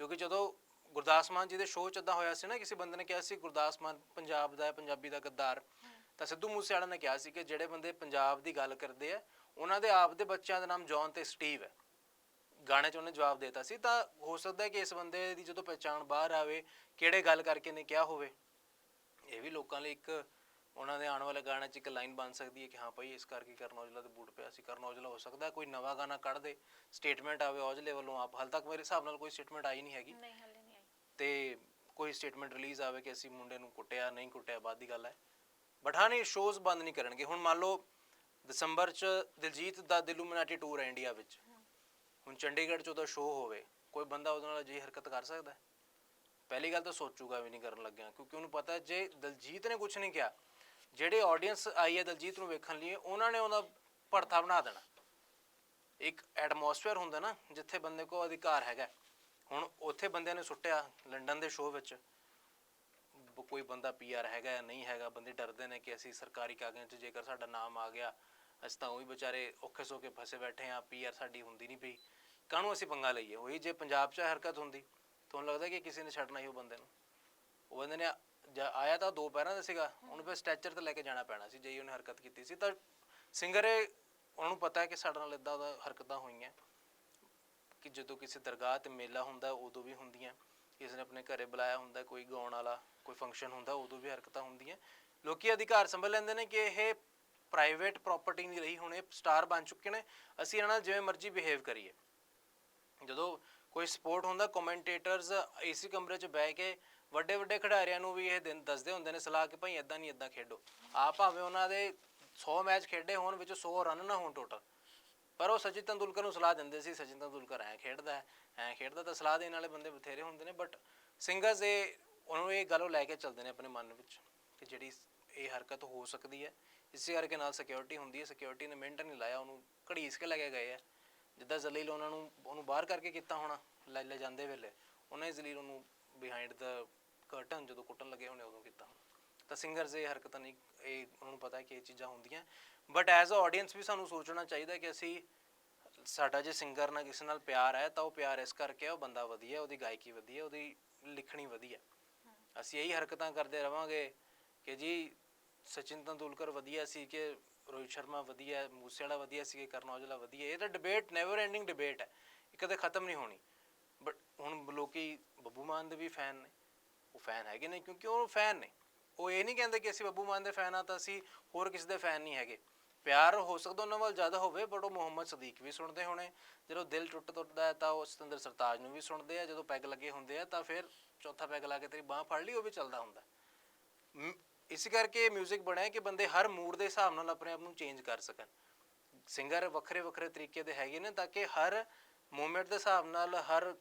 ਕਿਉਂਕਿ ਜਦੋਂ ਗੁਰਦਾਸ ਮਾਨ ਜੀ ਦੇ ਸ਼ੋਅ 'ਚ ਇਦਾਂ ਹੋਇਆ ਸੀ ਨਾ, ਕਿਸੇ ਬੰਦੇ ਨੇ ਕਿਹਾ ਸੀ, ਗੁਰਦਾਸ ਮਾਨ ਪੰਜਾਬ ਦਾ ਹੈ, ਪੰਜਾਬੀ ਦਾ ਗੱਦਾਰ ਤਾਂ ਸਿੱਧੂ ਮੂਸੇਵਾਲਾ ਨੇ ਕਿਹਾ ਸੀ ਕਿ ਜਿਹੜੇ ਬੰਦੇ ਪੰਜਾਬ ਦੀ ਗੱਲ ਕਰਦੇ ਆ, ਉਹਨਾਂ ਦੇ ਆਪ ਦੇ ਬੱਚਿਆਂ ਦਾ ਨਾਮ ਜੌਨ ਤੇ ਸਟੀਵ ਹੈ। ਗਾਣੇ 'ਚ ਉਹਨੇ ਜਵਾਬ ਦਿੱਤਾ ਸੀ ਤਾਂ ਹੋ ਸਕਦਾ ਹੈ ਕਿ ਇਸ ਬੰਦੇ ਦੀ ਜਦੋਂ ਪਹਿਚਾਣ ਬਾਹਰ ਆਵੇ ਕਿਹੜੇ ਗੱਲ ਕਰਕੇ ਨੇ ਕਿਹਾ ਹੋਵੇ। ਇਹ ਵੀ ਲੋਕਾਂ ਲਈ ਇੱਕ ਉਹਨਾਂ ਦੇ ਆਉਣ ਵਾਲੇ ਗਾਣੇ 'ਚ ਇੱਕ ਲਾਈਨ ਬਣ ਸਕਦੀ ਹੈ ਕਿ ਹਾਂ ਭਾਈ ਇਸ ਕਰਕੇ ਕਰਨ ਔਜਲਾ ਦੇ ਬੂਟ ਪਿਆ ਸੀ ਕਰਨ ਔਜਲਾ ਹੋ ਸਕਦਾ ਕੋਈ ਨਵਾਂ ਗਾਣਾ ਕੱਢ ਦੇ ਸਟੇਟਮੈਂਟ ਆਵੇ ਔਜਲੇ ਵੱਲੋਂ ਆਪ ਹਾਲ ਤੱਕ ਮੇਰੇ ਹਿਸਾਬ ਨਾਲ ਕੋਈ ਸਟੇਟਮੈਂਟ ਆਈ ਨਹੀਂ ਹੈਗੀ। ਨਹੀਂ ਹਲੇ ਨਹੀਂ ਆਈ। ਤੇ ਕੋਈ ਸਟੇਟਮੈਂਟ ਰਿਲੀਜ਼ ਆਵੇ ਕਿ ਅਸੀਂ ਮੁੰਡੇ ਨੂੰ ਕੁੱਟਿਆ ਨਹੀਂ ਕੁੱਟਿਆ ਬਾਅਦ ਦੀ ਗੱਲ ਹੈ। ਬਟ ਹਾਂ ਨਹੀਂ ਸ਼ੋਜ਼ ਬੰਦ ਨਹੀਂ ਕਰਨਗੇ। ਹੁਣ ਮੰਨ ਲਓ ਦਸੰਬਰ 'ਚ ਦਿਲਜੀਤ ਦਾ ਦਿਲੂਮਿਨਾਟੀ ਟੂਰ ਹੈ ਇੰਡੀਆ ਵਿੱਚ। ਹੁਣ ਚੰਡੀਗੜ੍ਹ 'ਚ ਉਹਦਾ ਸ਼ੋਅ ਹੋਵੇ, ਕੋਈ ਬੰਦਾ ਉਹਦੇ ਨਾਲ ਅਜਿਹੀ ਹਰਕਤ ਕਰ ਸਕਦਾ ਹੈ? ਪਹਿਲੀ ਗੱਲ ਤਾਂ ਸੋਚੂਗਾ ਵੀ ਨਹੀਂ ਕਰਨ ਲੱਗਿਆ, ਕਿਉਂਕਿ ਉਹਨੂੰ ਪਤਾ ਹੈ, ਜੇ ਦਲਜੀਤ ਨੇ ਕੁਝ ਨਹੀਂ ਕਿਹਾ, ਜਿਹੜੇ ਆਡੀਅנס ਆਈ ਹੈ ਦਲਜੀਤ ਨੂੰ ਵੇਖਣ ਲਈ, ਉਹਨਾਂ ਨੇ ਉਹਦਾ ਭੜਥਾ ਬਣਾ ਦੇਣਾ। ਇੱਕ ਐਟਮੋਸਫੇਅਰ ਹੁੰਦਾ ਨਾ, ਜਿੱਥੇ ਬੰਦੇ ਕੋਲ ਅਧਿਕਾਰ ਹੈਗਾ ਹੁਣ ਉੱਥੇ ਬੰਦਿਆਂ ਨੇ ਸੁੱਟਿਆ ਲੰਡਨ ਦੇ ਸ਼ੋਅ ਵਿੱਚ। ਬ- ਕੋਈ ਬੰਦਾ ਪੀਆਰ ਹੈਗਾ ਜਾਂ ਨਹੀਂ ਹੈਗਾ, ਬੰਦੇ ਡਰਦੇ ਨੇ ਕਿ ਅਸੀਂ ਸਰਕਾਰੀ ਕਾਗਜ਼ਾਂ 'ਚ ਜੇਕਰ ਸਾਡਾ ਨਾਮ ਆ ਗਿਆ ਅਸੀਂ ਤਾਂ ਉਹੀ ਵਿਚਾਰੇ ਔਖੇ ਸੋ ਫਸੇ ਬੈਠੇ ਆ ਪੀਆਰ ਸਾਡੀ ਹੁੰਦੀ ਨਹੀਂ ਪਈ। ਕਾਹਨੂੰ ਅਸੀਂ ਪੰਗਾ ਲਈਏ? ਉਹੀ ਜੇ ਪੰਜਾਬ 'ਚ ਇਹ ਹਰਕਤ ਹੁੰਦੀ ਤੁਹਾਨੂੰ ਲੱਗਦਾ ਕਿ ਕਿਸੇ ਨੇ ਛੱਡਣਾ ਹੀ ਉਹ ਬੰਦੇ ਨੂੰ। ਉਹ ਬੰਦੇ ਨੇ ਜਾਂ ਆਇਆ ਤਾਂ ਦੋ ਪੈਰਾਂ ਦਾ ਸੀਗਾ, ਉਹਨੂੰ ਫਿਰ ਸਟੈਚਰ ਤੇ ਲੈ ਕੇ ਜਾਣਾ ਪੈਣਾ ਸੀ ਜੇ ਉਹਨੇ ਹਰਕਤ ਕੀਤੀ ਸੀ। ਤਾਂ ਸਿੰਗਰ ਉਹਨਾਂ ਨੂੰ ਪਤਾ ਹੈ ਕਿ ਸਾਡੇ ਨਾਲ ਇਦਾਂ ਦਾ ਹਰਕਤਾਂ ਹੋਈਆਂ। ਕਿ ਜਦੋਂ ਕਿਸੇ ਦਰਗਾਹ ਤੇ ਮੇਲਾ ਹੁੰਦਾ, ਉਦੋਂ ਵੀ ਹੁੰਦੀਆਂ। ਕਿਸੇ ਨੇ ਆਪਣੇ ਘਰੇ ਬੁਲਾਇਆ ਹੁੰਦਾ, ਕੋਈ ਗਾਉਣ ਵਾਲਾ, ਕੋਈ ਫੰਕਸ਼ਨ ਹੁੰਦਾ, ਉਦੋਂ ਵੀ ਹਰਕਤਾਂ ਹੁੰਦੀਆਂ। ਲੋਕੀ ਅਧਿਕਾਰ ਸੰਭਲ ਲੈਂਦੇ ਨੇ ਕਿ ਇਹ ਪ੍ਰਾਈਵੇਟ ਪ੍ਰਾਪਰਟੀ ਨਹੀਂ ਰਹੀ, ਹੁਣ ਇਹ ਸਟਾਰ ਬਣ ਚੁੱਕੇ ਨੇ, ਅਸੀਂ ਇਹਨਾਂ ਨਾਲ ਜਿਵੇਂ ਮਰਜ਼ੀ ਬਿਹੇਵ ਕਰੀਏ। ਜਦੋਂ ਕੋਈ ਸਪੋਰਟ ਹੁੰਦਾ ਕਮੈਂਟੇਟਰਸ ਏਸੀ ਕਮਰੇ 'ਚ ਬਹਿ ਕੇ ਵੱਡੇ ਵੱਡੇ ਖਿਡਾਰੀਆਂ ਨੂੰ ਵੀ ਇਹ ਦਿਨ ਦੱਸਦੇ ਹੁੰਦੇ ਨੇ ਸਲਾਹ ਕਿ ਭਾਈ ਇਦਾਂ ਨਹੀਂ ਇਦਾਂ ਖੇਡੋ। ਆ ਭਾਵੇਂ ਉਹਨਾਂ ਦੇ 100 ਮੈਚ ਖੇਡੇ ਹੋਣ, ਵਿੱਚ 100 ਰਨ ਨਾ ਹੋਣ ਟੋਟਲ ਪਰ ਉਹ ਸਚਿਨ ਤੰਦੂਲਕਰ ਨੂੰ ਸਲਾਹ ਦਿੰਦੇ ਸੀ, ਸਚਿਨ ਤੰਦੂਲਕਰ ਐ ਖੇਡਦਾ ਹੈ, ਐ ਖੇਡਦਾ, ਤਾਂ ਸਲਾਹ ਦੇਣ ਵਾਲੇ ਬੰਦੇ ਬਥੇਰੇ ਹੁੰਦੇ ਨੇ ਬਟ ਸਿੰਗਰਸ ਇਹ, ਉਹਨਾਂ ਨੂੰ ਇਹ ਗੱਲ ਲੈ ਕੇ ਚੱਲਦੇ ਨੇ ਆਪਣੇ ਮਨ ਵਿੱਚ, ਕਿ ਜਿਹੜੀ ਇਹ ਹਰਕਤ ਹੋ ਸਕਦੀ ਹੈ। ਇਸੇ ਕਰਕੇ ਨਾਲ ਸਿਕਿਉਰਿਟੀ ਹੁੰਦੀ ਹੈ ਸਿਕਿਉਰਿਟੀ ਨੇ ਮਿੰਟ ਨਹੀਂ ਲਾਇਆ ਉਹਨੂੰ ਘੜੀਸ ਕੇ ਲੈ ਕੇ ਗਏ ਆ। ਜਿੱਦਾਂ ਜ਼ਲੀਲ ਉਹਨਾਂ ਨੂੰ ਉਹਨੂੰ ਬਾਹਰ ਕਰਕੇ ਕੀਤਾ ਹੋਣਾ ਲੈ ਲੈ ਜਾਂਦੇ ਵੇਲੇ ਉਹਨੇ ਜ਼ਲੀਲ ਉਹਨੂੰ ਬਿਹਾਈਂਡ ਦਾ ਕਰਟਨ ਜਦੋਂ ਕੁੱਟਣ ਲੱਗੇ ਉਹਨੇ ਉਦੋਂ ਕੀਤਾ। ਤਾਂ ਸਿੰਗਰਸ ਇਹ ਹਰਕਤਾਂ ਨਹੀਂ ਇਹ ਉਹਨਾਂ ਨੂੰ ਪਤਾ ਹੈ ਕਿ ਇਹ ਚੀਜ਼ਾਂ ਹੁੰਦੀਆਂ। ਬਟ ਐਜ਼ ਅ ਆਡੀਅנס ਵੀ ਸਾਨੂੰ ਸੋਚਣਾ ਚਾਹੀਦਾ ਕਿ ਅਸੀਂ ਸਾਡਾ ਜੇ ਸਿੰਗਰ ਨਾਲ ਕਿਸੇ ਨਾਲ ਪਿਆਰ ਹੈ ਤਾਂ ਉਹ ਪਿਆਰ ਇਸ ਕਰਕੇ ਹੈ ਉਹ ਬੰਦਾ ਵਧੀਆ ਉਹਦੀ ਗਾਇਕੀ ਵਧੀਆ ਉਹਦੀ ਲਿਖਣੀ ਵਧੀਆ ਅਸੀਂ ਇਹੀ ਹਰਕਤਾਂ ਕਰਦੇ ਰਵਾਂਗੇ ਕਿ ਜੀ ਸਚਿਨ ਤੰਦੂਲਕਰ ਵਧੀਆ ਸੀ ਕਿ ਰੋਹਿਤ ਸ਼ਰਮਾ ਵਧੀਆ ਹੈ, ਮੂਸੇਵਾਲਾ ਵਧੀਆ ਸੀ ਕਿ ਕਰਨ ਔਜਲਾ ਵਧੀਆ। ਹੈ। ਇਹ ਤਾਂ ਡਿਬੇਟ ਨੈਵਰ ਐਂਡਿੰਗ ਡਿਬੇਟ ਹੈ। ਇਹ ਕਦੇ ਖਤਮ ਨਹੀਂ ਹੋਣੀ। ਬਟ ਹੁਣ ਲੋਕੀ ਬੱਬੂ ਮਾਨ ਦੇ ਵੀ ਫੈਨ ਨੇ। ਉਹ ਫੈਨ ਹੈਗੇ ਨੇ ਕਿਉਂਕਿ ਉਹ ਫੈਨ ਨੇ। ਉਹ ਇਹ ਨਹੀਂ ਕਹਿੰਦੇ ਕਿ ਅਸੀਂ ਬੱਬੂ ਮਾਨ ਦੇ ਫੈਨ ਆ ਤਾਂ ਅਸੀਂ ਹੋਰ ਕਿਸੇ ਦੇ ਫੈਨ ਨਹੀਂ ਹੈਗੇ। ਪਿਆਰ ਹੋ ਸਕਦਾ ਉਹਨਾਂ ਵੱਲ ਜ਼ਿਆਦਾ ਹੋਵੇ ਬਟ ਉਹ ਮੁਹੰਮਦ ਸਦੀਕ ਵੀ ਸੁਣਦੇ ਹੋਣੇ। ਜਦੋਂ ਦਿਲ ਟੁੱਟ ਟੁੱਟਦਾ ਹੈ ਤਾਂ ਉਹ ਸਤਿੰਦਰ ਸਰਤਾਜ ਨੂੰ ਵੀ ਸੁਣਦੇ ਆ। ਜਦੋਂ ਪੈਗ ਲੱਗੇ ਹੁੰਦੇ ਆ ਤਾਂ ਫਿਰ ਚੌਥਾ ਪੈਗ ਲਾ ਕੇ ਤੇਰੀ ਬਾਹ ਫੜ ਲਈ ਉਹ ਵੀ ਚੱਲਦਾ ਹੁੰਦਾ। ਮ- ਇਸ ਕਰਕੇ ਇਹ 뮤직 ਬਣਿਆ ਕਿ ਬੰਦੇ ਹਰ ਮੂਡ ਦੇ ਹਿਸਾਬ ਨਾਲ ਆਪਣੇ ਆਪ ਨੂੰ ਚੇਂਜ ਕਰ ਸਕਣ। ਸਿੰਗਰ ਵੱਖਰੇ ਵੱਖਰੇ ਤਰੀਕੇ ਦੇ ਹੈਗੇ ਨੇ ਤਾਂ ਕਿ ਹਰ ਮੂਮੈਂਟ ਦੇ ਹਿਸਾਬ ਨਾਲ, ਹਰ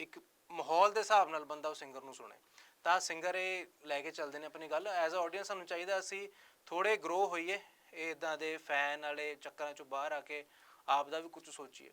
ਇੱਕ ਮਾਹੌਲ ਦੇ ਹਿਸਾਬ ਨਾਲ ਬੰਦਾ ਉਹ ਸਿੰਗਰ ਨੂੰ ਸੁਣੇ। ਤਾਂ ਸਿੰਗਰ ਇਹ ਲੈ ਕੇ ਚੱਲਦੇ ਨੇ ਆਪਣੀ ਗੱਲ। ਐਜ਼ ਅ ਆਡੀਅנס ਸਾਨੂੰ ਚਾਹੀਦਾ ਅਸੀਂ ਥੋੜੇ ਗਰੋ ਹੋਈਏ ਇਦਾਂ ਦੇ ਫੈਨ ਵਾਲੇ ਚੱਕਰਾਂ ਚੋਂ ਬਾਹਰ ਆ ਕੇ ਆਪ ਦਾ ਵੀ ਕੁਝ ਸੋਚੀਏ।